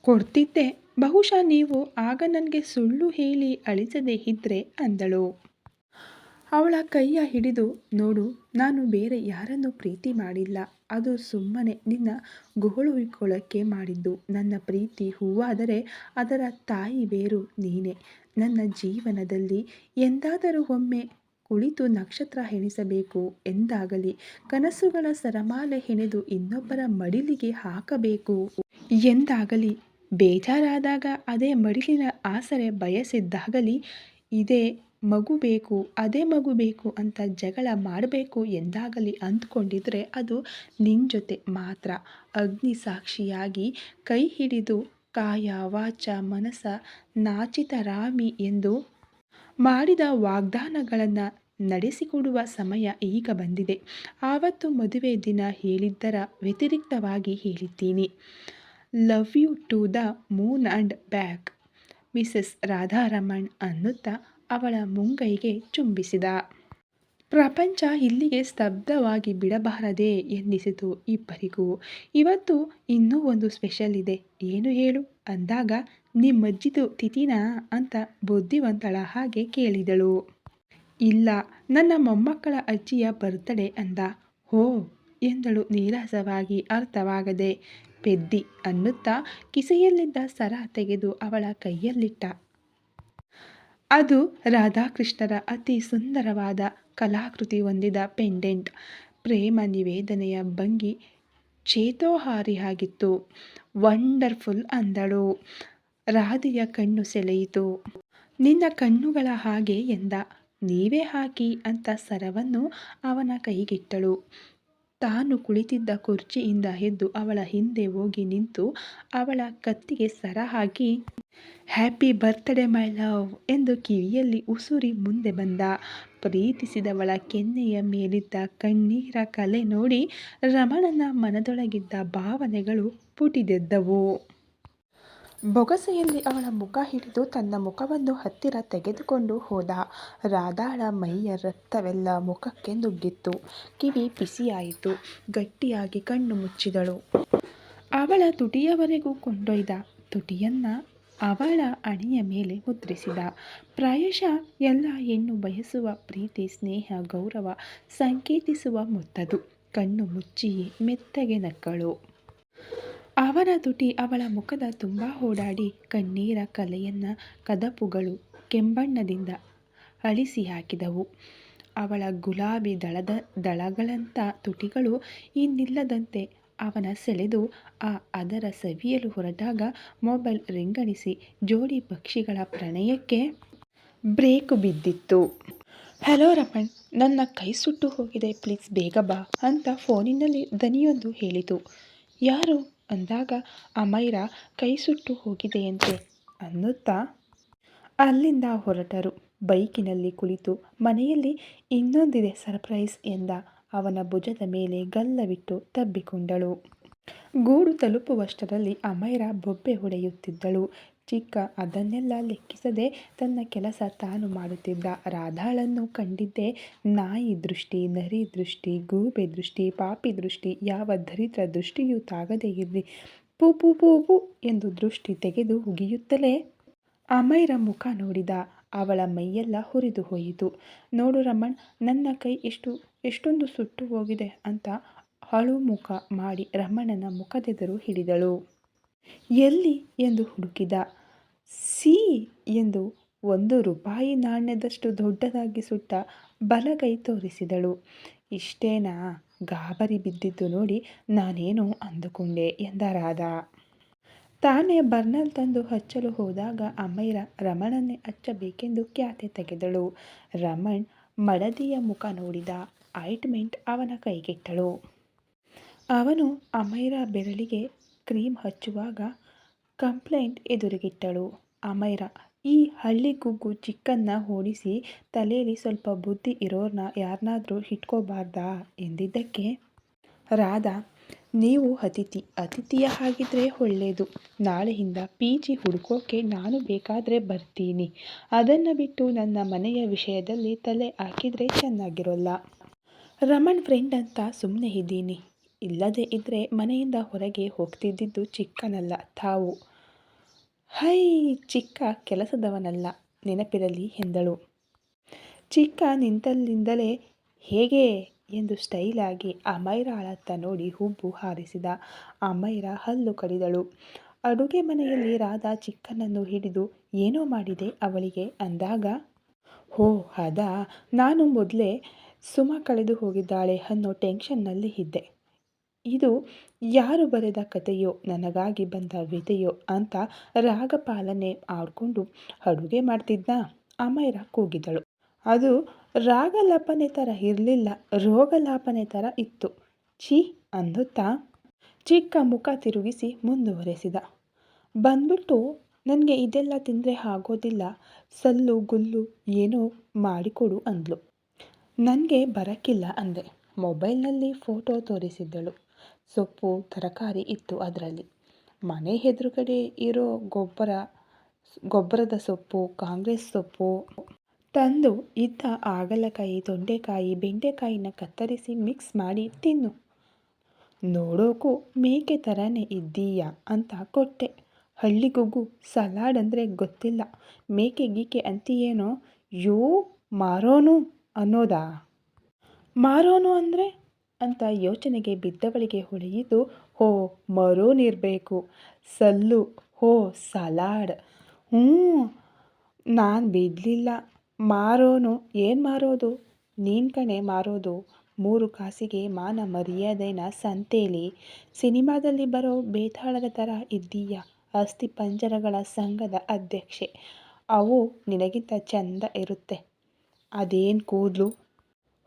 ಕೊಡ್ತಿದ್ದೆ. ಬಹುಶಃ ನೀವು ಆಗ ನನಗೆ ಸುಳ್ಳು ಹೇಳಿ ಅಳಿಸದೇ ಇದ್ದರೆ ಅಂದಳು. ಅವಳ ಕೈಯ ಹಿಡಿದು, ನೋಡು, ನಾನು ಬೇರೆ ಯಾರನ್ನು ಪ್ರೀತಿ ಮಾಡಿಲ್ಲ. ಅದು ಸುಮ್ಮನೆ ನಿನ್ನ ಗೋಳುವಿಕೊಳಕ್ಕೆ ಮಾಡಿದ್ದು. ನನ್ನ ಪ್ರೀತಿ ಹೂವಾದರೆ ಅದರ ತಾಯಿ ಬೇರು ನೀನೆ. ನನ್ನ ಜೀವನದಲ್ಲಿ ಎಂದಾದರೂ ಒಮ್ಮೆ ಕುಳಿತು ನಕ್ಷತ್ರ ಹೆಣಿಸಬೇಕು ಎಂದಾಗಲಿ, ಕನಸುಗಳ ಸರಮಾಲೆ ಹೆಣೆದು ಇನ್ನೊಬ್ಬರ ಮಡಿಲಿಗೆ ಹಾಕಬೇಕು ಎಂದಾಗಲಿ, ಬೇಜಾರಾದಾಗ ಅದೇ ಮಡಿಲಿನ ಆಸರೆ ಬಯಸಿದ್ದಾಗಲಿ, ಇದೇ ಮಗು ಬೇಕು, ಅದೇ ಮಗು ಬೇಕು ಅಂತ ಜಗಳ ಮಾಡಬೇಕು ಎಂದಾಗಲಿ ಅಂದ್ಕೊಂಡಿದ್ರೆ ಅದು ನಿನ್ನ ಜೊತೆ ಮಾತ್ರ. ಅಗ್ನಿ ಸಾಕ್ಷಿಯಾಗಿ ಕೈ ಹಿಡಿದು ಕಾಯ, ವಾಚ ಮನಸ ನಾಚಿತ ರಾಮಿ ಎಂದು ಮಾಡಿದ ವಾಗ್ದಾನಗಳನ್ನು ನಡೆಸಿಕೊಡುವ ಸಮಯ ಈಗ ಬಂದಿದೆ. ಆವತ್ತು ಮದುವೆ ದಿನ ಹೇಳಿದ್ದರ ವ್ಯತಿರಿಕ್ತವಾಗಿ ಹೇಳಿದ್ದೀನಿ. Love you to the moon and back, Mrs Radharaman ಅನ್ನುತ್ತಾ ಅವಳ ಮುಂಗೈಗೆ ಚುಂಬಿಸಿದ. ಪ್ರಪಂಚ ಇಲ್ಲಿಗೆ ಸ್ತಬ್ಧವಾಗಿ ಬಿಡಬಾರದೆ ಎನ್ನಿಸಿತು ಇಬ್ಬರಿಗೂ. ಇವತ್ತು ಇನ್ನೂ ಒಂದು ಸ್ಪೆಷಲ್ ಇದೆ. ಏನು ಹೇಳು? ಅಂದಾಗ ನಿಮ್ಮಜ್ಜಿದು ತಿಥಿನಾ ಅಂತ ಬುದ್ಧಿವಂತಳ ಹಾಗೆ ಕೇಳಿದಳು. ಇಲ್ಲ, ನನ್ನ ಮೊಮ್ಮಕ್ಕಳ ಅಜ್ಜಿಯ ಬರ್ತಡೇ ಅಂದ. ಹೋ, ಎಂದಳು ನೀರಸವಾಗಿ ಅರ್ಥವಾಗದೆ. ಪೆದ್ದಿ ಅನ್ನುತ್ತಾ ಕಿಸೆಯಲ್ಲಿದ್ದ ಸರ ತೆಗೆದು ಅವಳ ಕೈಯಲ್ಲಿಟ್ಟ. ಅದು ರಾಧಾಕೃಷ್ಣರ ಅತಿ ಸುಂದರವಾದ ಕಲಾಕೃತಿ ಹೊಂದಿದ ಪೆಂಡೆಂಟ್. ಪ್ರೇಮ ನಿವೇದನೆಯ ಭಂಗಿ ಚೇತೋಹಾರಿಯಾಗಿತ್ತು ವಂಡರ್ಫುಲ್ ಅಂದಳು. ರಾಧೆಯ ಕಣ್ಣು ಸೆಳೆಯಿತು. ನಿನ್ನ ಕಣ್ಣುಗಳ ಹಾಗೆ ಎಂದ. ನೀವೇ ಹಾಕಿ ಅಂತ ಸರವನ್ನು ಅವನ ಕೈಗಿಟ್ಟಳು. ತಾನು ಕುಳಿತಿದ್ದ ಕುರ್ಚಿಯಿಂದ ಎದ್ದು ಅವಳ ಹಿಂದೆ ಹೋಗಿ ನಿಂತು ಅವಳ ಕತ್ತಿಗೆ ಸರ ಹಾಕಿ ಹ್ಯಾಪಿ ಬರ್ತ್ಡೇ ಮೈ ಲವ್ ಎಂದು ಕಿವಿಯಲ್ಲಿ ಉಸುರಿ ಮುಂದೆ ಬಂದ. ಪ್ರೀತಿಸಿದವಳ ಕೆನ್ನೆಯ ಮೇಲಿದ್ದ ಕಣ್ಣೀರ ಕಲೆ ನೋಡಿ ರಮಣನ ಮನದೊಳಗಿದ್ದ ಭಾವನೆಗಳು ಪುಟಿದೆದ್ದವು. ಬೊಗಸೆಯಲ್ಲಿ ಅವಳ ಮುಖ ಹಿಡಿದು ತನ್ನ ಮುಖವನ್ನು ಹತ್ತಿರ ತೆಗೆದುಕೊಂಡು ಹೋದ. ರಾಧಾಳ ಮೈಯ ರಕ್ತವೆಲ್ಲ ಮುಖಕ್ಕೆ ನುಗ್ಗಿತ್ತು. ಕಿವಿ ಬಿಸಿಯಾಯಿತು. ಗಟ್ಟಿಯಾಗಿ ಕಣ್ಣು ಮುಚ್ಚಿದಳು. ಅವಳ ತುಟಿಯವರೆಗೂ ಕೊಂಡೊಯ್ದ. ತುಟಿಯನ್ನು ಅವಳ ಅಣಿಯ ಮೇಲೆ ಮುದ್ರಿಸಿದ. ಪ್ರಾಯಶಃ ಎಲ್ಲ ಹೆಣ್ಣು ಬಯಸುವ ಪ್ರೀತಿ, ಸ್ನೇಹ, ಗೌರವ ಸಂಕೇತಿಸುವ ಮುತ್ತದು. ಕಣ್ಣು ಮುಚ್ಚಿಯೇ ಮೆತ್ತಗೆ ನಕ್ಕಳು. ಅವನ ತುಟಿ ಅವಳ ಮುಖದ ತುಂಬ ಓಡಾಡಿ ಕಣ್ಣೀರ ಕಲೆಯನ್ನ ಕದಪುಗಳು ಕೆಂಬಣ್ಣದಿಂದ ಅಳಿಸಿ ಹಾಕಿದವು. ಅವಳ ಗುಲಾಬಿ ದಳದ ದಳಗಳಂಥ ತುಟಿಗಳು ಇನ್ನಿಲ್ಲದಂತೆ ಅವನ ಸೆಳೆದು ಆ ಅದರ ಸವಿಯಲು ಹೊರಟಾಗ ಮೊಬೈಲ್ ರಿಂಗಣಿಸಿ ಜೋಡಿ ಪಕ್ಷಿಗಳ ಪ್ರಣಯಕ್ಕೆ ಬ್ರೇಕು ಬಿದ್ದಿತ್ತು. ಹಲೋ ರಮಣ್, ನನ್ನ ಕೈ ಸುಟ್ಟು ಹೋಗಿದೆ. ಪ್ಲೀಸ್ ಬೇಗ ಬಾ ಅಂತ ಫೋನಿನಲ್ಲಿ ದನಿಯೊಂದು ಹೇಳಿತು. ಯಾರು? ಅಂದಾಗ ಅಮೈರ ಕೈ ಸುಟ್ಟು ಹೋಗಿದೆಯಂತೆ ಅನ್ನುತ್ತಾ ಅಲ್ಲಿಂದ ಹೊರಟರು. ಬೈಕಿನಲ್ಲಿ ಕುಳಿತು ಮನೆಯಲ್ಲಿ ಇನ್ನೊಂದಿದೆ ಸರ್ಪ್ರೈಸ್ ಎಂದ ಅವನ ಭುಜದ ಮೇಲೆ ಗಲ್ಲವಿಟ್ಟು ತಬ್ಬಿಕೊಂಡಳು. ಗೂಡು ತಲುಪುವಷ್ಟರಲ್ಲಿ ಅಮೈರ ಬೊಬ್ಬೆ ಹೊಡೆಯುತ್ತಿದ್ದಳು. ಚಿಕ್ಕ ಅದನ್ನೆಲ್ಲ ಲೆಕ್ಕಿಸದೆ ತನ್ನ ಕೆಲಸ ತಾನು ಮಾಡುತ್ತಿದ್ದ ರಾಧಾಳನ್ನು ಕಂಡಿದ್ದೇ. ನಾಯಿ ದೃಷ್ಟಿ, ನರಿ ದೃಷ್ಟಿ, ಗೂಬೆ ದೃಷ್ಟಿ, ಪಾಪಿ ದೃಷ್ಟಿ, ಯಾವ ದರಿದ್ರ ದೃಷ್ಟಿಯೂ ತಾಗದೇ ಇರಲಿ. ಪೂ ಪೂ ಪೂ ಪೂ ಎಂದು ದೃಷ್ಟಿ ತೆಗೆದು ಉಗಿಯುತ್ತಲೇ ಅಮೈರ ಮುಖ ನೋಡಿದ. ಅವಳ ಮೈಯೆಲ್ಲ ಹುರಿದು ಹೋಯಿತು. ನೋಡು ರಮಣ್, ನನ್ನ ಕೈ ಎಷ್ಟು ಎಷ್ಟೊಂದು ಸುಟ್ಟು ಹೋಗಿದೆ ಅಂತ ಹಳು ಮುಖ ಮಾಡಿ ರಮಣನ ಮುಖದೆದುರು ಹಿಡಿದಳು. ಎಲ್ಲಿ? ಎಂದು ಹುಡುಕಿದ. ಸಿ ಎಂದು ಒಂದು ರೂಪಾಯಿ ನಾಣ್ಯದಷ್ಟು ದೊಡ್ಡದಾಗಿ ಸುಟ್ಟ ಬಲಗೈ ತೋರಿಸಿದಳು. ಇಷ್ಟೇನಾ? ಗಾಬರಿ ಬಿದ್ದಿದ್ದು ನೋಡಿ ನಾನೇನು ಅಂದುಕೊಂಡೆ ಎಂದರಾದ ತಾನೇ ಬರ್ನಲ್ ತಂದು ಹಚ್ಚಲು ಹೋದಾಗ ಅಮೈರ ರಮಣನ್ನೇ ಹಚ್ಚಬೇಕೆಂದು ಖ್ಯಾತೆ ತೆಗೆದಳು. ರಮಣ್ ಮಡದಿಯ ಮುಖ ನೋಡಿದ ಆಯಿಂಟ್ಮೆಂಟ್ ಅವನ ಕೈಗೆಟ್ಟಳು. ಅವನು ಅಮೈರ ಬೆರಳಿಗೆ ಕ್ರೀಮ್ ಹಚ್ಚುವಾಗ ಕಂಪ್ಲೇಂಟ್ ಎದುರಿಗಿಟ್ಟಳು. ಅಮೈರ, ಈ ಹಳ್ಳಿ ಗುಗ್ಗು ಚಿಕ್ಕನ್ನ ಓಡಿಸಿ ತಲೆಯಲ್ಲಿ ಸ್ವಲ್ಪ ಬುದ್ಧಿ ಇರೋರ್ನ ಯಾರನ್ನಾದರೂ ಇಟ್ಕೋಬಾರ್ದಾ ಎಂದಿದ್ದಕ್ಕೆ? ರಾಧಾ, ನೀವು ಅತಿಥಿ, ಅತಿಥಿಯ ಹಾಗಿದ್ರೆ ಒಳ್ಳೆಯದು ನಾಳೆಯಿಂದ ಪಿ ಜಿ ಹುಡುಕೋಕೆ ನಾನು ಬೇಕಾದರೆ ಬರ್ತೀನಿ. ಅದನ್ನು ಬಿಟ್ಟು ನನ್ನ ಮನೆಯ ವಿಷಯದಲ್ಲಿ ತಲೆ ಹಾಕಿದರೆ ಚೆನ್ನಾಗಿರೋಲ್ಲ. ರಮಣ್ ಫ್ರೆಂಡ್ ಅಂತ ಸುಮ್ಮನೆ ಇದ್ದೀನಿ. ಇಲ್ಲದೇ ಇದ್ದರೆ ಮನೆಯಿಂದ ಹೊರಗೆ ಹೋಗ್ತಿದ್ದಿದ್ದು ಚಿಕ್ಕನಲ್ಲ, ತಾವು. ಹೈ, ಚಿಕ್ಕ ಕೆಲಸದವನಲ್ಲ, ನೆನಪಿರಲಿ ಎಂದಳು. ಚಿಕ್ಕ ನಿಂತಲ್ಲಿಂದಲೇ ಹೇಗೆ ಎಂದು ಸ್ಟೈಲಾಗಿ ಅಮೈರಾಳತ್ತ ನೋಡಿ ಹುಬ್ಬು ಹಾರಿಸಿದ ಅಮೈರ ಹಲ್ಲು ಕಡಿದಳು. ಅಡುಗೆ ಮನೆಯಲ್ಲಿ ರಾಧ ಚಿಕ್ಕನನ್ನು ಹಿಡಿದು ಏನೋ ಮಾಡಿದೆ ಅವಳಿಗೆ ಅಂದಾಗ, ಹೋ ಅದಾ ನಾನು ಮೊದಲೇ ಸುಮ ಕಳೆದು ಹೋಗಿದ್ದಾಳೆ ಅನ್ನೋ ಟೆನ್ಷನ್ನಲ್ಲಿ ಇದ್ದೆ. ಇದು ಯಾರು ಬರೆದ ಕಥೆಯೋ, ನನಗಾಗಿ ಬಂದ ವ್ಯಥೆಯೋ ಅಂತ ರಾಗಪಾಲನೆ ಆಡ್ಕೊಂಡು ಅಡುಗೆ ಮಾಡ್ತಿದ್ದ ಅಮೈರ ಕೂಗಿದಳು. ಅದು ರಾಗಲಾಪನೆ ಥರ ಇರಲಿಲ್ಲ, ರೋಗಲಾಪನೆ ಥರ ಇತ್ತು. ಛೀ ಅನ್ನುತ್ತಾ ಚಿಕ್ಕ ಮುಖ ತಿರುಗಿಸಿ ಮುಂದುವರೆಸಿದ. ಬಂದ್ಬಿಟ್ಟು, ನನಗೆ ಇದೆಲ್ಲ ತಿಂದರೆ ಆಗೋದಿಲ್ಲ, ಸಲ್ಲು, ಗುಲ್ಲು ಏನೋ ಮಾಡಿಕೊಡು ಅಂದ್ಲು. ನನಗೆ ಬರೋಕ್ಕಿಲ್ಲ ಅಂದೆ. ಮೊಬೈಲ್ನಲ್ಲಿ ಫೋಟೋ ತೋರಿಸಿದ್ದಳು. ಸೊಪ್ಪು, ತರಕಾರಿ ಇತ್ತು ಅದರಲ್ಲಿ. ಮನೆ ಎದುರುಗಡೆ ಇರೋ ಗೊಬ್ಬರ, ಗೊಬ್ಬರದ ಸೊಪ್ಪು, ಕಾಂಗ್ರೆಸ್ ಸೊಪ್ಪು ತಂದು ಇದ್ದ ಹಾಗಲಕಾಯಿ ತೊಂಡೆಕಾಯಿ, ಬೆಂಡೆಕಾಯಿನ ಕತ್ತರಿಸಿ ಮಿಕ್ಸ್ ಮಾಡಿ ತಿನ್ನು. ನೋಡೋಕ್ಕೂ ಮೇಕೆ ಥರನೇ ಇದ್ದೀಯಾ ಅಂತ ಕೊಟ್ಟೆ. ಹಳ್ಳಿಗೂಗು ಸಲಾಡ್ ಅಂದರೆ ಗೊತ್ತಿಲ್ಲ. ಮೇಕೆ ಗೀಕೆ ಅಂತೀಯೇನೋ? ಯೋ, ಮಾರೋನು ಅನ್ನೋದಾ? ಮಾರೋನು ಅಂದರೆ? ಅಂತ ಯೋಚನೆಗೆ ಬಿದ್ದವಳಿಗೆ ಹೊಳೆಯಿತು. ಹೋ ಮರೋನಿರಬೇಕು ಸಲ್ಲು. ಹೋ, ಸಲಾಡ್. ಹ್ಞೂ, ನಾನು ಬಿಡಲಿಲ್ಲ. ಮಾರೋನು. ಏನು ಮಾರೋದು? ನೀನು ಕಣೆ ಮಾರೋದು. ಮೂರು ಕಾಸಿಗೆ ಮಾನ ಮರ್ಯಾದೆನ ಸಂತೇಲಿ. ಸಿನಿಮಾದಲ್ಲಿ ಬರೋ ಬೇತಾಳದ ಥರ ಇದ್ದೀಯ. ಅಸ್ಥಿ ಪಂಜರಗಳ ಸಂಘದ ಅಧ್ಯಕ್ಷೆ. ಅವು ನಿನಗಿಂತ ಚಂದ ಇರುತ್ತೆ. ಅದೇನು ಕೂದಲು?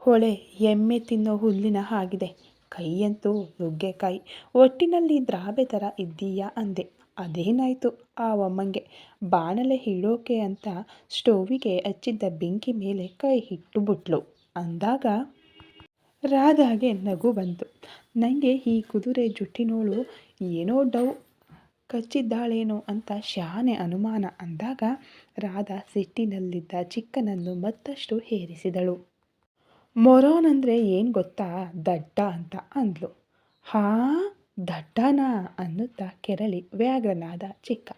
ಹೊಳೆ ಎಮ್ಮೆ ತಿನ್ನೋ ಹುಲ್ಲಿನ ಹಾಗಿದೆ. ಕೈಯಂತೂ ನುಗ್ಗೆಕಾಯಿ. ಒಟ್ಟಿನಲ್ಲಿ ದ್ರಾಬೆ ಥರ ಇದ್ದೀಯಾ ಅಂದೆ. ಅದೇನಾಯಿತು? ಆ ಒಮ್ಮಂಗೆ ಬಾಣಲೆ ಹಿಡೋಕೆ ಅಂತ ಸ್ಟೋವಿಗೆ ಹಚ್ಚಿದ್ದ ಬೆಂಕಿ ಮೇಲೆ ಕೈ ಬಿಟ್ಲು ಅಂದಾಗ ರಾಧಾಗೆ ನಗು ಬಂತು. ನನಗೆ ಈ ಕುದುರೆ ಜುಟ್ಟಿನೋಳು ಏನೋ ಡೌ ಕಚ್ಚಿದ್ದಾಳೇನೋ ಅಂತ ಶಾನೆ ಅನುಮಾನ. ಅಂದಾಗ ರಾಧಾ ಸಿಟ್ಟಿನಲ್ಲಿದ್ದ ಚಿಕ್ಕನನ್ನು ಮತ್ತಷ್ಟು ಹೇರಿಸಿದಳು. ಮೊರೋನಂದರೆ ಏನು ಗೊತ್ತಾ? ದಡ್ಡ ಅಂತ ಅಂದ್ಲು. ಹಾ, ದಡ್ಡನಾ? ಅನ್ನುತ್ತಾ ಕೆರಳಿ ವ್ಯಾಘ್ರನಾದ ಚಿಕ್ಕ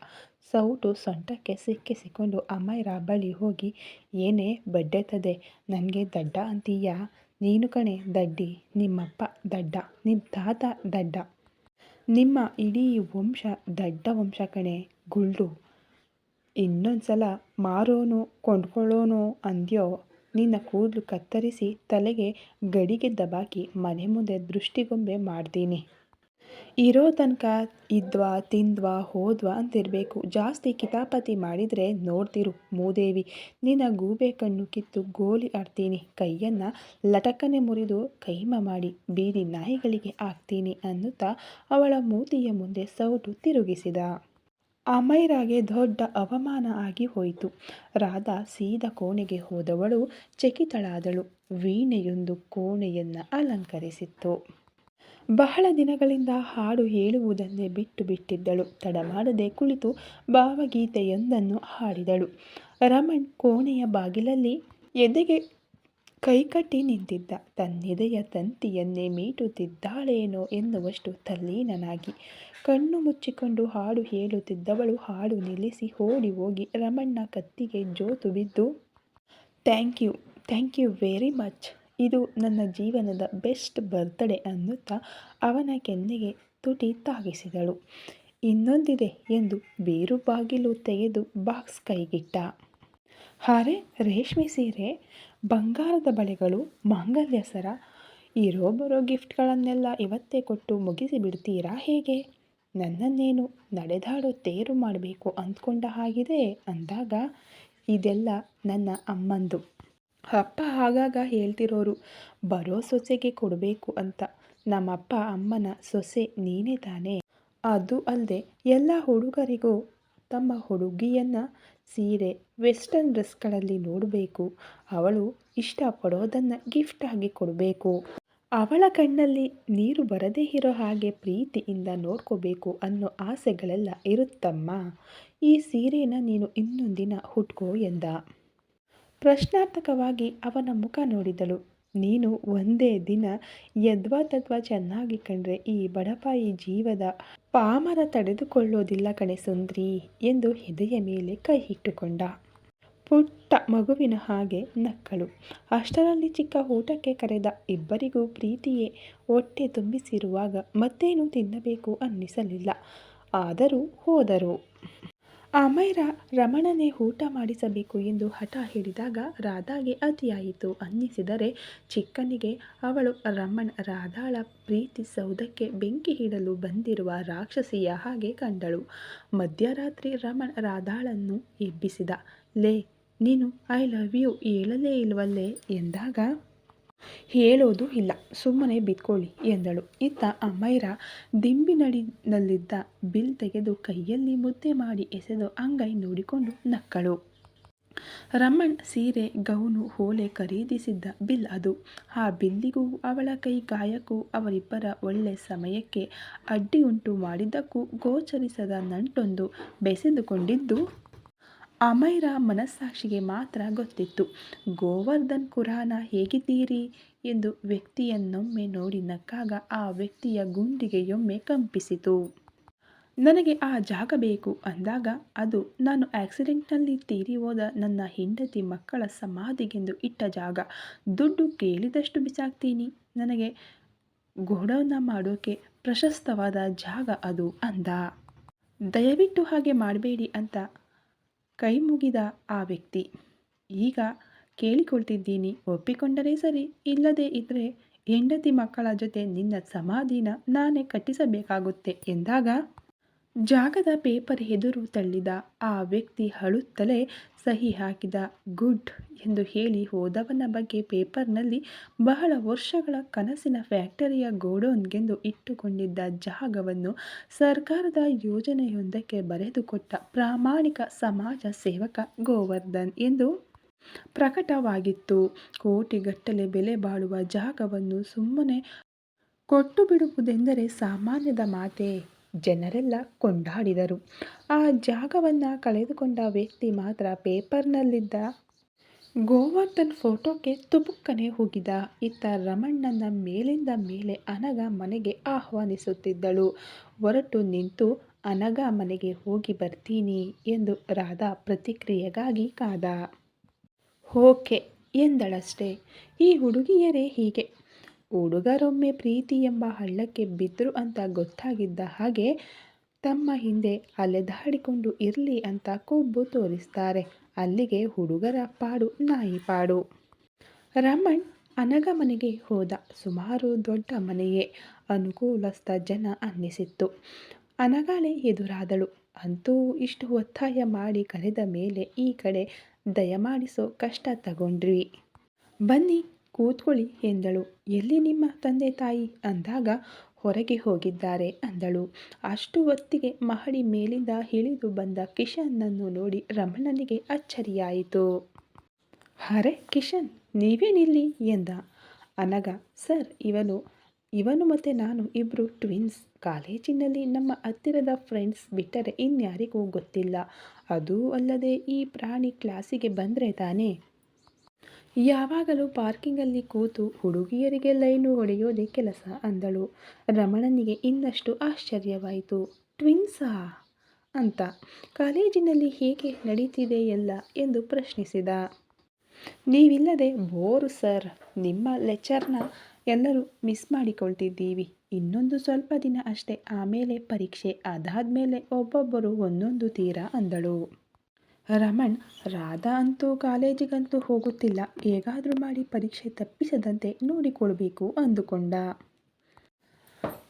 ಸೌಟು ಸೊಂಟಕ್ಕೆ ಸಿಕ್ಕಿಸಿಕೊಂಡು ಅಮೈರ ಬಳಿ ಹೋಗಿ, ಏನೇ ಬಡ್ಡೆತದೆ, ನನಗೆ ದಡ್ಡ ಅಂತೀಯಾ? ನೀನು ಕಣೆ ದಡ್ಡಿ, ನಿಮ್ಮಪ್ಪ ದಡ್ಡ ನಿಮ್ಮ ತಾತ ದಡ್ಡ. ನಿಮ್ಮ ಇಡೀ ವಂಶ ದಡ್ಡ ವಂಶ ಕಣೆ, ಗುಳ್ಳು. ಇನ್ನೊಂದು ಸಲ ಮಾರೋನು, ಕೊಂಡ್ಕೊಳ್ಳೋನು ಅಂದ್ಯೋ? ನಿನ್ನ ಕೂದಲು ಕತ್ತರಿಸಿ ತಲೆಗೆ ಗಡಿಗೆ ದಬಾಕಿ ಮನೆ ಮುಂದೆ ದೃಷ್ಟಿಗೊಂಬೆ ಮಾಡ್ತೀನಿ. ಇರೋ ತನಕ ಇದ್ವಾ, ತಿಂದ್ವಾ, ಹೋದ್ವಾ ಅಂತಿರಬೇಕು. ಜಾಸ್ತಿ ಕಿತಾಪತಿ ಮಾಡಿದರೆ ನೋಡ್ತಿರು ಮೂದೇವಿ. ನಿನ್ನ ಗೂಬೆ ಕಣ್ಣು ಕಿತ್ತು ಗೋಲಿ ಆಡ್ತೀನಿ. ಕೈಯನ್ನು ಲಟಕನೆ ಮುರಿದು ಕೈಮ ಮಾಡಿ ಬೀದಿ ನಾಯಿಗಳಿಗೆ ಹಾಕ್ತೀನಿ ಅನ್ನುತ್ತಾ ಅವಳ ಮೂತಿಯ ಮುಂದೆ ಸೌಟು ತಿರುಗಿಸಿದ. ಅಮೈರಾಗೆ ದೊಡ್ಡ ಅವಮಾನ ಆಗಿ ಹೋಯಿತು. ರಾಧಾ ಸೀದ ಕೋಣೆಗೆ ಹೋದವಳು ಚಕಿತಳಾದಳು. ವೀಣೆಯೊಂದು ಕೋಣೆಯನ್ನು ಅಲಂಕರಿಸಿತ್ತು. ಬಹಳ ದಿನಗಳಿಂದ ಹಾಡು ಹೇಳುವುದನ್ನೇ ಬಿಟ್ಟು ಬಿಟ್ಟಿದ್ದಳು. ತಡ ಮಾಡದೆ ಕುಳಿತು ಭಾವಗೀತೆಯೊಂದನ್ನು ಹಾಡಿದಳು. ರಮಣ್ ಕೋಣೆಯ ಬಾಗಿಲಲ್ಲಿ ಎದೆಗೆ ಕೈಕಟ್ಟಿ ನಿಂತಿದ್ದ. ತನ್ನೆದೆಯ ತಂತಿಯನ್ನೇ ಮೀಟುತ್ತಿದ್ದಾಳೇನೋ ಎನ್ನುವಷ್ಟು ತಲ್ಲೀನನಾಗಿ. ಕಣ್ಣು ಮುಚ್ಚಿಕೊಂಡು ಹಾಡು ಹೇಳುತ್ತಿದ್ದವಳು ಹಾಡು ನಿಲ್ಲಿಸಿ ಓಡಿ ಹೋಗಿ ರಮಣ್ಣ ಕತ್ತಿಗೆ ಜೋತು ಬಿದ್ದು, thank you thank you very much. ಇದು ನನ್ನ ಜೀವನದ ಬೆಸ್ಟ್ ಬರ್ತ್ಡೇ ಅನ್ನುತ್ತಾ ಅವನ ಕೆನ್ನೆಗೆ ತುಟಿ ತಾಗಿಸಿದಳು. ಇನ್ನೊಂದಿದೆ ಎಂದು ಬೇರು ಬಾಗಿಲು ತೆಗೆದು ಬಾಕ್ಸ್ ಕೈಗಿಟ್ಟ. ಹಾರೆ, ರೇಷ್ಮೆ ಸೀರೆ? ಬಂಗಾರದ ಬಳೆಗಳು, ಮಾಂಗಲ್ಯ ಸರ ಇರೋ ಬರೋ ಗಿಫ್ಟ್ಗಳನ್ನೆಲ್ಲ ಇವತ್ತೇ ಕೊಟ್ಟು ಮುಗಿಸಿ ಬಿಡ್ತೀರಾ ಹೇಗೆ? ನನ್ನನ್ನೇನು ನಡೆದಾಡೋ ತೇರು ಮಾಡಬೇಕು ಅಂದ್ಕೊಂಡ ಹಾಗಿದೆ ಅಂದಾಗ ಇದೆಲ್ಲ ನನ್ನ ಅಮ್ಮಂದು. ಅಪ್ಪ ಆಗಾಗ ಹೇಳ್ತಿರೋರು, ಬರೋ ಸೊಸೆಗೆ ಕೊಡಬೇಕು ಅಂತ. ನಮ್ಮಪ್ಪ ಅಮ್ಮನ ಸೊಸೆ ನೀನೇ ತಾನೇ. ಅದು ಅಲ್ಲದೆ ಎಲ್ಲ ಹುಡುಗರಿಗೂ ತಮ್ಮ ಹುಡುಗಿಯನ್ನು ಸೀರೆ, ವೆಸ್ಟರ್ನ್ ಡ್ರೆಸ್ಗಳಲ್ಲಿ ನೋಡಬೇಕು. ಅವಳು ಇಷ್ಟಪಡೋದನ್ನು ಗಿಫ್ಟಾಗಿ ಕೊಡಬೇಕು. ಅವಳ ಕಣ್ಣಲ್ಲಿ ನೀರು ಬರದೇ ಇರೋ ಹಾಗೆ ಪ್ರೀತಿಯಿಂದ ನೋಡ್ಕೋಬೇಕು ಅನ್ನೋ ಆಸೆಗಳೆಲ್ಲ ಇರುತ್ತಮ್ಮ. ಈ ಸೀರೆನ ನೀನು ಇನ್ನೊಂದಿನ ಹುಟ್ಕೋ ಎಂದ. ಪ್ರಶ್ನಾರ್ಥಕವಾಗಿ ಅವನ ಮುಖ ನೋಡಿದಳು. ನೀನು ಒಂದೇ ದಿನ ಯದ್ವಾ ತದ್ವಾ ಚೆನ್ನಾಗಿ ಕಂಡ್ರೆ ಈ ಬಡಪಾಯಿ ಜೀವದ ಪಾಮರ ತಡೆದುಕೊಳ್ಳೋದಿಲ್ಲ ಕಣೆ ಸುಂದ್ರಿ ಎಂದು ಹೆದೆಯ ಮೇಲೆ ಕೈ ಇಟ್ಟುಕೊಂಡ. ಪುಟ್ಟ ಮಗುವಿನ ಹಾಗೆ ನಕ್ಕಳು. ಅಷ್ಟರಲ್ಲಿ ಚಿಕ್ಕ ಊಟಕ್ಕೆ ಕರೆದ ಇಬ್ಬರಿಗೂ ಪ್ರೀತಿಯೇ ಹೊಟ್ಟೆ ತುಂಬಿಸಿರುವಾಗ ಮತ್ತೇನು ತಿನ್ನಬೇಕು ಅನ್ನಿಸಲಿಲ್ಲ. ಆದರೂ ಹೋದರು. ಅಮೈರ ರಮಣನೇ ಊಟ ಮಾಡಿಸಬೇಕು ಎಂದು ಹಠ ಹಿಡಿದಾಗ ರಾಧಾಗೆ ಅತಿಯಾಯಿತು. ಅನ್ನಿಸಿದರೆ ಚಿಕ್ಕನಿಗೆ, ಅವಳು ರಮಣ, ರಾಧಾಳ ಪ್ರೀತಿ ಸೌಧಕ್ಕೆ ಬೆಂಕಿ ಇಡಲು ಬಂದಿರುವ ರಾಕ್ಷಸಿಯ ಹಾಗೆ ಕಂಡಳು. ಮಧ್ಯರಾತ್ರಿ ರಮಣ ರಾಧಾಳನ್ನು ಎಬ್ಬಿಸಿದ, ಲೇ, ನೀನು ಐ ಲವ್ ಯು, ಹೇಳಲೇ ಇಲ್ವಲ್ಲೇ? ಎಂದಾಗ ಹೇಳೋದು ಇಲ್ಲ. ಸುಮ್ಮನೆ ಬಿದ್ಕೊಳ್ಳಿ ಎಂದಳು. ಇತ್ತ ಅಮೈರ ದಿಂಬಿನಡಿನಲ್ಲಿದ್ದ ಬಿಲ್ ತೆಗೆದು ಕೈಯಲ್ಲಿ ಮುದ್ದೆ ಮಾಡಿ ಎಸೆದು ಅಂಗೈ ನೋಡಿಕೊಂಡು ನಕ್ಕಳು. ರಮಣ್ ಸೀರೆ, ಗೌನು, ಹೋಲೆ ಖರೀದಿಸಿದ್ದ ಬಿಲ್ ಅದು. ಆ ಬಿಲ್ಲಿಗೂ ಅವಳ ಕೈ ಗಾಯಕ್ಕೂ ಅವರಿಬ್ಬರ ಒಳ್ಳೆ ಸಮಯಕ್ಕೆ ಅಡ್ಡಿಯುಂಟು ಮಾಡಿದ್ದಕ್ಕೂ ಗೋಚರಿಸದ ನಂಟೊಂದು ಬೆಸೆದುಕೊಂಡಿದ್ದು ಅಮೈರ ಮನಸ್ಸಾಕ್ಷಿಗೆ ಮಾತ್ರ ಗೊತ್ತಿತ್ತು. ಗೋವರ್ಧನ್ ಕುರಾನ ಹೇಗಿದ್ದೀರಿ? ಎಂದು ವ್ಯಕ್ತಿಯನ್ನೊಮ್ಮೆ ನೋಡಿ ನಕ್ಕಾಗ ಆ ವ್ಯಕ್ತಿಯ ಗುಂಡಿಗೆಯೊಮ್ಮೆ ಕಂಪಿಸಿತು. ನನಗೆ ಆ ಜಾಗ ಬೇಕು. ಅಂದಾಗ, ಅದು ನಾನು ಆಕ್ಸಿಡೆಂಟ್ನಲ್ಲಿ ತೀರಿ ಹೋದ ನನ್ನ ಹೆಂಡತಿ ಮಕ್ಕಳ ಸಮಾಧಿಗೆಂದು ಇಟ್ಟ ಜಾಗ. ದುಡ್ಡು ಕೇಳಿದಷ್ಟು ಬಿಸಾಕ್ತೀನಿ. ನನಗೆ ಗೋಡೌನ ಮಾಡೋಕೆ ಪ್ರಶಸ್ತವಾದ ಜಾಗ ಅದು ಅಂದ. ದಯವಿಟ್ಟು ಹಾಗೆ ಮಾಡಬೇಡಿ ಅಂತ ಕೈ ಮುಗಿದ ಆ ವ್ಯಕ್ತಿ. ಈಗ ಕೇಳಿಕೊಳ್ತಿದ್ದೀನಿ, ಒಪ್ಪಿಕೊಂಡರೆ ಸರಿ, ಇಲ್ಲದೇ ಇದ್ದರೆ ಹೆಂಡತಿ ಮಕ್ಕಳ ಜೊತೆ ನಿನ್ನ ಸಮಾಧಿನ ನಾನೇ ಕಟ್ಟಿಸಬೇಕಾಗುತ್ತೆ ಎಂದಾಗ ಜಾಗದ ಪೇಪರ್ ಎದುರು ತಳ್ಳಿದ ಆ ವ್ಯಕ್ತಿ ಅಳುತ್ತಲೇ ಸಹಿ ಹಾಕಿದ, ಗುಡ್ ಎಂದು ಹೇಳಿ ಹೋದವನ ಬಗ್ಗೆ ಪೇಪರ್ನಲ್ಲಿ ಬಹಳ ವರ್ಷಗಳ ಕನಸಿನ ಫ್ಯಾಕ್ಟರಿಯ ಗೋಡೌನ್ಗೆಂದು ಇಟ್ಟುಕೊಂಡಿದ್ದ ಜಾಗವನ್ನು ಸರ್ಕಾರದ ಯೋಜನೆಯೊಂದಕ್ಕೆ ಬರೆದುಕೊಟ್ಟ ಪ್ರಾಮಾಣಿಕ ಸಮಾಜ ಸೇವಕ ಗೋವರ್ಧನ್ ಎಂದು ಪ್ರಕಟವಾಗಿತ್ತು. ಕೋಟಿಗಟ್ಟಲೆ ಬೆಲೆ ಬಾಳುವ ಜಾಗವನ್ನು ಸುಮ್ಮನೆ ಕೊಟ್ಟು ಬಿಡುವುದೆಂದರೆ ಸಾಮಾನ್ಯದ ಮಾತೇ. ಜನರೆಲ್ಲ ಕೊಂಡಾಡಿದರು. ಆ ಜಾಗವನ್ನು ಕಳೆದುಕೊಂಡ ವ್ಯಕ್ತಿ ಮಾತ್ರ ಪೇಪರ್ನಲ್ಲಿದ್ದ ಗೋವರ್ಧನ್ ಫೋಟೋಕ್ಕೆ ತುಬುಕ್ಕನೆ ಹೋಗಿದ. ಇತ್ತ ರಮಣ್ಣನ ಮೇಲಿಂದ ಮೇಲೆ ಅನಗ ಮನೆಗೆ ಆಹ್ವಾನಿಸುತ್ತಿದ್ದಳು. ಹೊರಟು ನಿಂತು ಅನಗ ಮನೆಗೆ ಹೋಗಿ ಬರ್ತೀನಿ ಎಂದು ರಾಧಾ ಪ್ರತಿಕ್ರಿಯೆಗಾಗಿ ಕಾದ. ಓಕೆ ಎಂದಳಷ್ಟೇ. ಈ ಹುಡುಗಿಯರೇ ಹೀಗೆ ಹುಡುಗರೊಮ್ಮೆ ಪ್ರೀತಿ ಎಂಬ ಹಳ್ಳಕ್ಕೆ ಬಿದ್ದರು ಅಂತ ಗೊತ್ತಾಗಿದ್ದ ಹಾಗೆ ತಮ್ಮ ಹಿಂದೆ ಅಲೆದಾಡಿಕೊಂಡು ಇರಲಿ ಅಂತ ಕೊಬ್ಬು ತೋರಿಸ್ತಾರೆ. ಅಲ್ಲಿಗೆ ಹುಡುಗರ ಪಾಡು, ನಾಯಿ ಪಾಡು. ರಮಣ್ ಅನಗ ಮನೆಗೆ ಹೋದ. ಸುಮಾರು ದೊಡ್ಡ ಮನೆಯೇ. ಅನುಕೂಲಸ್ಥ ಜನ ಅನ್ನಿಸಿತ್ತು. ಅನಗಾಳೆ ಎದುರಾದಳು. ಅಂತೂ ಇಷ್ಟು ಒತ್ತಾಯ ಮಾಡಿ ಕರೆದ ಮೇಲೆ ಈ ಕಡೆ ದಯಮಾಡಿಸೋ ಕಷ್ಟ ತಗೊಂಡ್ರಿ. ಬನ್ನಿ ಕೂತ್ಕೊಳ್ಳಿ ಎಂದಳು. ಎಲ್ಲಿ ನಿಮ್ಮ ತಂದೆ ತಾಯಿ? ಅಂದಾಗ, ಹೊರಗೆ ಹೋಗಿದ್ದಾರೆ, ಅಂದಳು. ಅಷ್ಟು ಹೊತ್ತಿಗೆ ಮಹಡಿ ಮೇಲಿಂದ ಇಳಿದು ಬಂದ ಕಿಶನ್ನನ್ನು ನೋಡಿ ರಮಣನಿಗೆ ಅಚ್ಚರಿಯಾಯಿತು. ಅರೆ ಕಿಶನ್, ನೀವೇನಿಲ್ಲಿ? ಎಂದ. ಅನಗ, ಸರ್, ಇವನು ಇವನು ಮತ್ತು ನಾನು ಇಬ್ಬರು ಟ್ವಿನ್ಸ್. ಕಾಲೇಜಿನಲ್ಲಿ ನಮ್ಮ ಹತ್ತಿರದ ಫ್ರೆಂಡ್ಸ್ ಬಿಟ್ಟರೆ ಇನ್ಯಾರಿಗೂ ಗೊತ್ತಿಲ್ಲ. ಅದೂ ಅಲ್ಲದೆ ಈ ಪ್ರಾಣಿ ಕ್ಲಾಸಿಗೆ ಬಂದರೆ ತಾನೇ? ಯಾವಾಗಲೂ ಪಾರ್ಕಿಂಗಲ್ಲಿ ಕೂತು ಹುಡುಗಿಯರಿಗೆ ಲೈನು ಹೊಡೆಯೋದೇ ಕೆಲಸ ಅಂದಳು. ರಮಣನಿಗೆ ಇನ್ನಷ್ಟು ಆಶ್ಚರ್ಯವಾಯಿತು. ಟ್ವಿನ್ಸಾ? ಅಂತ. ಕಾಲೇಜಿನಲ್ಲಿ ಹೇಗೆ ನಡೀತಿದೆ ಎಲ್ಲ? ಎಂದು ಪ್ರಶ್ನಿಸಿದ. ನೀವಿಲ್ಲದೆ ಬೋರು ಸರ್. ನಿಮ್ಮ ಲೆಕ್ಚರ್ನ ಎಲ್ಲರೂ ಮಿಸ್ ಮಾಡಿಕೊಳ್ತಿದ್ದೀವಿ. ಇನ್ನೊಂದು ಸ್ವಲ್ಪ ದಿನ ಅಷ್ಟೇ. ಆಮೇಲೆ ಪರೀಕ್ಷೆ ಅದಾದಮೇಲೆ ಒಬ್ಬೊಬ್ಬರು ಒಂದೊಂದು ತೀರ ಅಂದಳು. ರಮಣ್, ರಾಧಾ ಅಂತೂ ಕಾಲೇಜಿಗಂತೂ ಹೋಗುತ್ತಿಲ್ಲ. ಹೇಗಾದರೂ ಮಾಡಿ ಪರೀಕ್ಷೆ ತಪ್ಪಿಸದಂತೆ ನೋಡಿಕೊಳ್ಬೇಕು ಅಂದುಕೊಂಡ.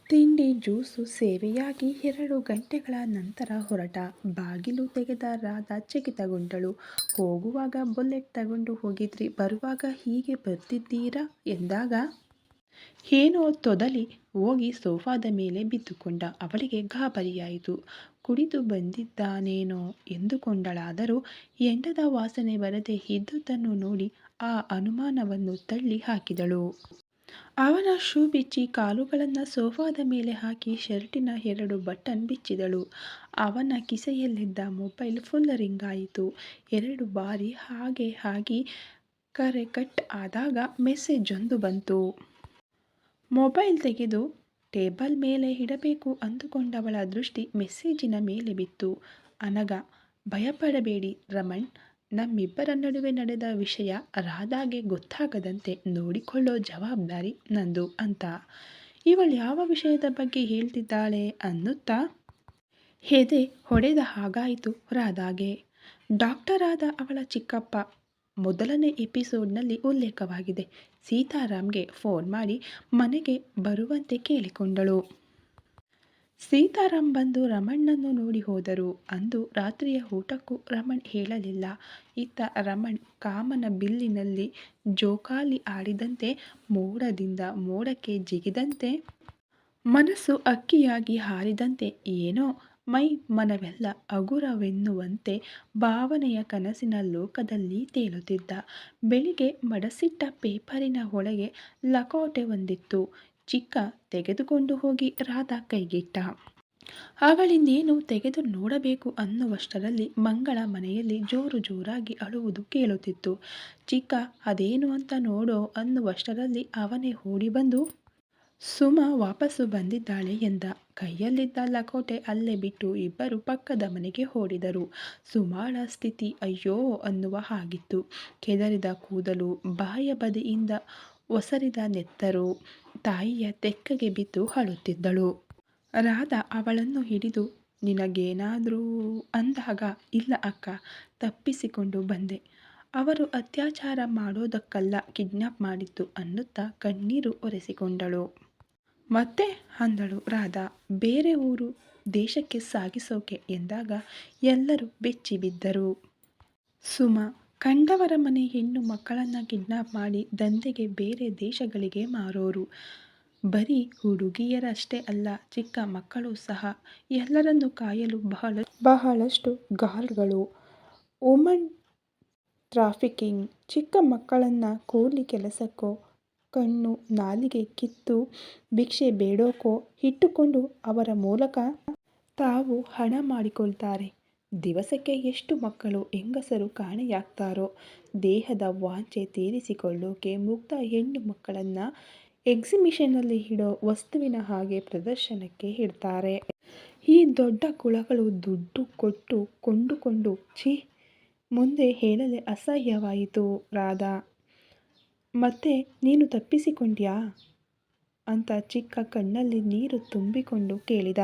ತಿಂಡಿ, ಜ್ಯೂಸು, ಸೇವೆಯಾಗಿ ಎರಡು ಗಂಟೆಗಳ ನಂತರ ಹೊರಟ. ಬಾಗಿಲು ತೆಗೆದ ರಾಧಾ ಚಕಿತಗೊಂಡಳು. ಹೋಗುವಾಗ ಬುಲೆಟ್ ತಗೊಂಡು ಹೋಗಿದ್ರಿ, ಬರುವಾಗ ಹೀಗೆ ಬರ್ತಿದ್ದೀರಾ ಎಂದಾಗ ಏನೋ ತೊದಲಿ ಹೋಗಿ ಸೋಫಾದ ಮೇಲೆ ಬಿದ್ದುಕೊಂಡ. ಅವಳಿಗೆ ಗಾಬರಿಯಾಯಿತು. ಕುಡಿದು ಬಂದಿದ್ದಾನೇನೋ ಎಂದುಕೊಂಡಳಾದರೂ ಎಂಡದ ವಾಸನೆ ಬರದೆ ಇದ್ದುದನ್ನು ನೋಡಿ ಆ ಅನುಮಾನವನ್ನು ತಳ್ಳಿ ಹಾಕಿದಳು. ಅವನ ಶೂ ಬಿಚ್ಚಿ ಕಾಲುಗಳನ್ನು ಸೋಫಾದ ಮೇಲೆ ಹಾಕಿ ಶರ್ಟಿನ ಎರಡು ಬಟನ್ ಬಿಚ್ಚಿದಳು. ಅವನ ಕಿಸೆಯಲ್ಲಿದ್ದ ಮೊಬೈಲ್ ಫುಲ್ ರಿಂಗ್ ಆಯಿತು. ಎರಡು ಬಾರಿ ಹಾಗೆ ಹಾಗೆ ಕರೆ ಕಟ್ ಆದಾಗ ಮೆಸೇಜ್ ಒಂದು ಬಂತು. ಮೊಬೈಲ್ ತೆಗೆದು ಟೇಬಲ್ ಮೇಲೆ ಇಡಬೇಕು ಅಂದುಕೊಂಡವಳ ದೃಷ್ಟಿ ಮೆಸೇಜಿನ ಮೇಲೆ ಬಿತ್ತು. ಅನಗ, ಭಯಪಡಬೇಡಿ ರಮಣ್, ನಮ್ಮಿಬ್ಬರ ನಡುವೆ ನಡೆದ ವಿಷಯ ರಾಧಾಗೆ ಗೊತ್ತಾಗದಂತೆ ನೋಡಿಕೊಳ್ಳೋ ಜವಾಬ್ದಾರಿ ನಂದು ಅಂತ. ಇವಳು ಯಾವ ವಿಷಯದ ಬಗ್ಗೆ ಹೇಳ್ತಿದ್ದಾಳೆ ಅನ್ನುತ್ತಾ? ಹೆದೆ ಹೊಡೆದ ಹಾಗಾಯಿತು ರಾಧಾಗೆ. ಡಾಕ್ಟರ್ ಆದ ಅವಳ ಚಿಕ್ಕಪ್ಪ ಮೊದಲನೇ ಎಪಿಸೋಡ್ನಲ್ಲಿ ಉಲ್ಲೇಖವಾಗಿದೆ. ಸೀತಾರಾಮ್ಗೆ ಫೋನ್ ಮಾಡಿ ಮನೆಗೆ ಬರುವಂತೆ ಕೇಳಿಕೊಂಡಳು. ಸೀತಾರಾಮ್ ಬಂದು ರಮಣ್ಣನ್ನು ನೋಡಿ ಹೋದರು. ಅಂದು ರಾತ್ರಿಯ ಊಟಕ್ಕೂ ರಮಣ್ ಹೇಳಲಿಲ್ಲ. ಇತ್ತ ರಮಣ್ ಕಾಮನ ಬಿಲ್ಲಿನಲ್ಲಿ ಜೋಕಾಲಿ ಆಡಿದಂತೆ ಮೋಡದಿಂದ ಮೋಡಕ್ಕೆ ಜಿಗಿದಂತೆ ಮನಸ್ಸು ಅಕ್ಕಿಯಾಗಿ ಹಾರಿದಂತೆ ಏನೋ ಮೈ ಮನವೆಲ್ಲ ಹಗುರವೆನ್ನುವಂತೆ ಭಾವನೆಯ ಕನಸಿನ ಲೋಕದಲ್ಲಿ ತೇಲುತ್ತಿದ್ದ. ಬೆಳಿಗ್ಗೆ ಮಡಸಿಟ್ಟ ಪೇಪರಿನ ಒಳಗೆ ಲಕೋಟೆ ಒಂದಿತ್ತು. ಚಿಕ್ಕ ತೆಗೆದುಕೊಂಡು ಹೋಗಿ ರಾಧಾ ಕೈಗಿಟ್ಟ. ಅವಳಿಂದೇನು ತೆಗೆದು ನೋಡಬೇಕು ಅನ್ನುವಷ್ಟರಲ್ಲಿ ಮಂಗಳ ಮನೆಯಲ್ಲಿ ಜೋರು ಜೋರಾಗಿ ಅಳುವುದು ಕೇಳುತ್ತಿತ್ತು. ಚಿಕ್ಕ, ಅದೇನು ಅಂತ ನೋಡೋ ಅನ್ನುವಷ್ಟರಲ್ಲಿ ಅವನೇ ಓಡಿ ಬಂದು, ಸುಮ ವಾಪಸ್ಸು ಬಂದಿದ್ದಾಳೆ ಎಂದ. ಕೈಯಲ್ಲಿದ್ದ ಲಕೋಟೆ ಅಲ್ಲೇ ಬಿಟ್ಟು ಇಬ್ಬರು ಪಕ್ಕದ ಮನೆಗೆ ಓಡಿದರು. ಸುಮಾಳ ಸ್ಥಿತಿ ಅಯ್ಯೋ ಅನ್ನುವ ಹಾಗಿತ್ತು. ಕೆದರಿದ ಕೂದಲು, ಬಾಯ ಬದಿಯಿಂದ ಒಸರಿದ ನೆತ್ತರು, ತಾಯಿಯ ತೆಕ್ಕಗೆ ಬಿದ್ದು ಅಳುತ್ತಿದ್ದಳು. ರಾಧ ಅವಳನ್ನು ಹಿಡಿದು, ನಿನಗೇನಾದರೂ ಅಂದಾಗ ಇಲ್ಲ ಅಕ್ಕ, ತಪ್ಪಿಸಿಕೊಂಡು ಬಂದೆ. ಅವರು ಅತ್ಯಾಚಾರ ಮಾಡೋದಕ್ಕಲ್ಲ, ಕಿಡ್ನಾಪ್ ಮಾಡಿತ್ತು ಅನ್ನುತ್ತಾ ಕಣ್ಣೀರು ಒರೆಸಿಕೊಂಡಳು. ಮತ್ತೆ ಅಂದಳು ರಾಧಾ, ಬೇರೆ ಊರು ದೇಶಕ್ಕೆ ಸಾಗಿಸೋಕೆ ಎಂದಾಗ ಎಲ್ಲರೂ ಬೆಚ್ಚಿ ಬಿದ್ದರು. ಸುಮ, ಕಂಡವರ ಮನೆ ಹೆಣ್ಣು ಮಕ್ಕಳನ್ನು ಕಿಡ್ನಾಪ್ ಮಾಡಿ ದಂಧೆಗೆ ಬೇರೆ ದೇಶಗಳಿಗೆ ಮಾರೋರು. ಬರೀ ಹುಡುಗಿಯರಷ್ಟೇ ಅಲ್ಲ, ಚಿಕ್ಕ ಮಕ್ಕಳು ಸಹ ಎಲ್ಲರನ್ನು ಕಾಯಲು ಬಹಳ, ಬಹಳಷ್ಟು ಗಾರ್ಡ್ಗಳು. ವುಮನ್ ಟ್ರಾಫಿಕಿಂಗ್, ಚಿಕ್ಕ ಮಕ್ಕಳನ್ನು ಕೂಲಿ ಕೆಲಸಕ್ಕೋ ಕಣ್ಣು ನಾಲಿಗೆ ಕಿತ್ತು ಭಿಕ್ಷೆ ಬೇಡೋಕೋ ಇಟ್ಟುಕೊಂಡು ಅವರ ಮೂಲಕ ತಾವು ಹಣ ಮಾಡಿಕೊಳ್ತಾರೆ. ದಿವಸಕ್ಕೆ ಎಷ್ಟು ಮಕ್ಕಳು ಹೆಂಗಸರು ಕಾಣೆಯಾಗ್ತಾರೋ, ದೇಹದ ವಾಂಚೆ ತೀರಿಸಿಕೊಳ್ಳೋಕೆ ಮುಗ್ಧ ಹೆಣ್ಣು ಮಕ್ಕಳನ್ನು ಎಕ್ಸಿಬಿಷನ್ನಲ್ಲಿ ಇಡೋ ವಸ್ತುವಿನ ಹಾಗೆ ಪ್ರದರ್ಶನಕ್ಕೆ ಇಡ್ತಾರೆ. ಈ ದೊಡ್ಡ ಕುಳಗಳು ದುಡ್ಡು ಕೊಟ್ಟು ಕೊಂಡುಕೊಂಡು ಛೀ, ಮುಂದೆ ಹೇಳಲೇ ಅಸಹ್ಯವಾಯಿತು ರಾಧಾ. ಮತ್ತೆ ನೀನು ತಪ್ಪಿಸಿಕೊಂಡ್ಯಾ? ಅಂತ ಚಿಕ್ಕ ಕಣ್ಣಲ್ಲಿ ನೀರು ತುಂಬಿಕೊಂಡು ಕೇಳಿದ.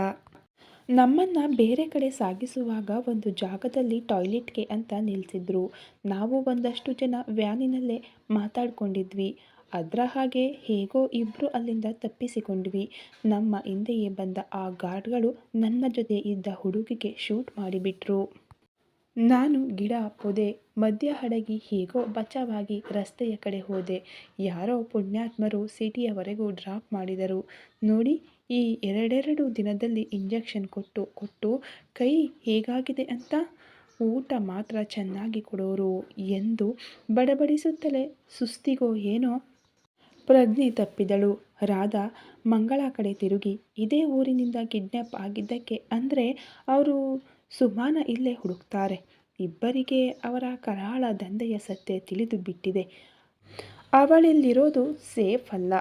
ನಮ್ಮನ್ನ ಬೇರೆ ಕಡೆ ಸಾಗಿಸುವಾಗ ಒಂದು ಜಾಗದಲ್ಲಿ ಟಾಯ್ಲೆಟ್ಗೆ ಅಂತ ನಿಲ್ಲಿಸಿದ್ರು ನಾವು ಒಂದಷ್ಟು ಜನ ವ್ಯಾನಿನಲ್ಲೇ ಮಾತಾಡ್ಕೊಂಡಿದ್ವಿ. ಅದರ ಹಾಗೆ ಹೇಗೋ ಇಬ್ಬರು ಅಲ್ಲಿಂದ ತಪ್ಪಿಸಿಕೊಂಡ್ವಿ. ನಮ್ಮ ಹಿಂದೆಯೇ ಬಂದ ಆ ಗಾರ್ಡ್ಗಳು ನನ್ನ ಜೊತೆ ಇದ್ದ ಹುಡುಗಿಗೆ ಶೂಟ್ ಮಾಡಿಬಿಟ್ರು. ನಾನು ಗಿಡ, ಪೊದೆ ಮಧ್ಯ ಹಡಗಿ ಹೇಗೋ ಬಚಾವಾಗಿ ರಸ್ತೆಯ ಕಡೆ ಹೋದೆ. ಯಾರೋ ಪುಣ್ಯಾತ್ಮರು ಸಿಟಿಯವರೆಗೂ ಡ್ರಾಪ್ ಮಾಡಿದರು. ನೋಡಿ, ಈ ಎರಡೆರಡು ದಿನದಲ್ಲಿ ಇಂಜೆಕ್ಷನ್ ಕೊಟ್ಟು ಕೊಟ್ಟು ಕೈ ಹೇಗಾಗಿದೆ ಅಂತ ಊಟ ಮಾತ್ರ ಚೆನ್ನಾಗಿ ಕೊಡೋರು ಎಂದು ಬಡಬಡಿಸುತ್ತಲೇ ಸುಸ್ತಿಗೋ ಏನೋ ಪ್ರಜ್ಞೆ ತಪ್ಪಿದಳು. ರಾಧಾ ಮಂಗಳ ಕಡೆ ತಿರುಗಿ, ಇದೇ ಊರಿನಿಂದ ಕಿಡ್ನ್ಯಾಪ್ ಆಗಿದ್ದಕ್ಕೆ ಅಂದರೆ ಅವರು ಸುಮಾನ ಇಲ್ಲೇ ಹುಡುಕ್ತಾರೆ. ಇಬ್ಬರಿಗೆ ಅವರ ಕರಾಳ ದಂಧೆಯ ಸತ್ಯ ತಿಳಿದು ಬಿಟ್ಟಿದೆ. ಅವಳಿಲ್ಲಿರೋದು ಸೇಫ್ ಅಲ್ಲ.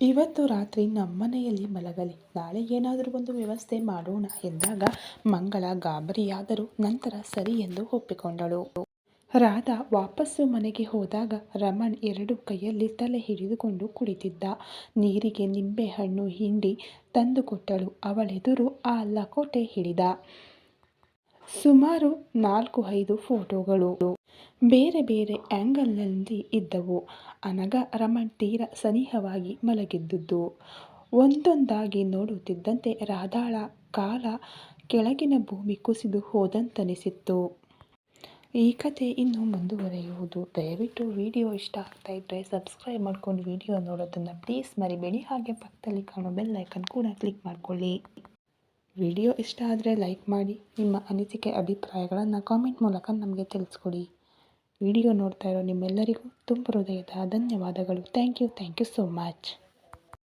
ಇವತ್ತು ರಾತ್ರಿ ನಮ್ಮನೆಯಲ್ಲಿ ಮಲಗಲಿ. ನಾಳೆ ಏನಾದರೂ ಒಂದು ವ್ಯವಸ್ಥೆ ಮಾಡೋಣ ಎಂದಾಗ ಮಂಗಳ ಗಾಬರಿಯಾದರೂ ನಂತರ ಸರಿ ಎಂದು ಒಪ್ಪಿಕೊಂಡಳು. ರಾಧಾ ವಾಪಸ್ಸು ಮನೆಗೆ ಹೋದಾಗ ರಮಣ್ ಎರಡು ಕೈಯಲ್ಲಿ ತಲೆ ಹಿಡಿದುಕೊಂಡು ಕುಳಿತಿದ್ದ. ನೀರಿಗೆ ನಿಂಬೆಹಣ್ಣು ಹಿಂಡಿ ತಂದುಕೊಟ್ಟಳು. ಅವಳೆದುರು ಆ ಲಕೋಟೆ ಹಿಡಿದ. ಸುಮಾರು ನಾಲ್ಕು ಐದು ಫೋಟೋಗಳು. ಬೇರೆ ಬೇರೆ ಆ್ಯಂಗಲ್ನಲ್ಲಿ ಇದ್ದವು. ಅನಗ ರಮಣ್ ತೀರ ಸನಿಹವಾಗಿ ಮಲಗಿದ್ದುದು. ಒಂದೊಂದಾಗಿ ನೋಡುತ್ತಿದ್ದಂತೆ ರಾಧಾಳ ಕಾಲ ಕೆಳಗಿನ ಭೂಮಿ ಕುಸಿದು ಹೋದಂತನಿಸಿತ್ತು. ಈ ಕತೆ ಇನ್ನು ಮುಂದುವರೆಯುವುದು. ದಯವಿಟ್ಟು ವಿಡಿಯೋ ಇಷ್ಟ ಆಗ್ತಾ ಇದ್ದರೆ ಸಬ್ಸ್ಕ್ರೈಬ್ ಮಾಡ್ಕೊಂಡು ವಿಡಿಯೋ ನೋಡೋದನ್ನು ಪ್ಲೀಸ್ ಮರಿಬೇಡಿ. ಹಾಗೆ ಪಕ್ಕದಲ್ಲಿ ಕಾಣೋ ಬೆಲ್ ಐಕನ್ ಕೂಡ ಕ್ಲಿಕ್ ಮಾಡ್ಕೊಳ್ಳಿ. ವಿಡಿಯೋ ಇಷ್ಟ ಆದರೆ ಲೈಕ್ ಮಾಡಿ, ನಿಮ್ಮ ಅನಿಸಿಕೆ, ಅಭಿಪ್ರಾಯಗಳನ್ನು ಕಾಮೆಂಟ್ ಮೂಲಕ ನಮಗೆ ತಿಳಿಸ್ಕೊಡಿ. ವಿಡಿಯೋ ನೋಡ್ತಾ ಇರೋ ನಿಮ್ಮೆಲ್ಲರಿಗೂ ತುಂಬ ಹೃದಯದ ಧನ್ಯವಾದಗಳು. Thank you thank you so much.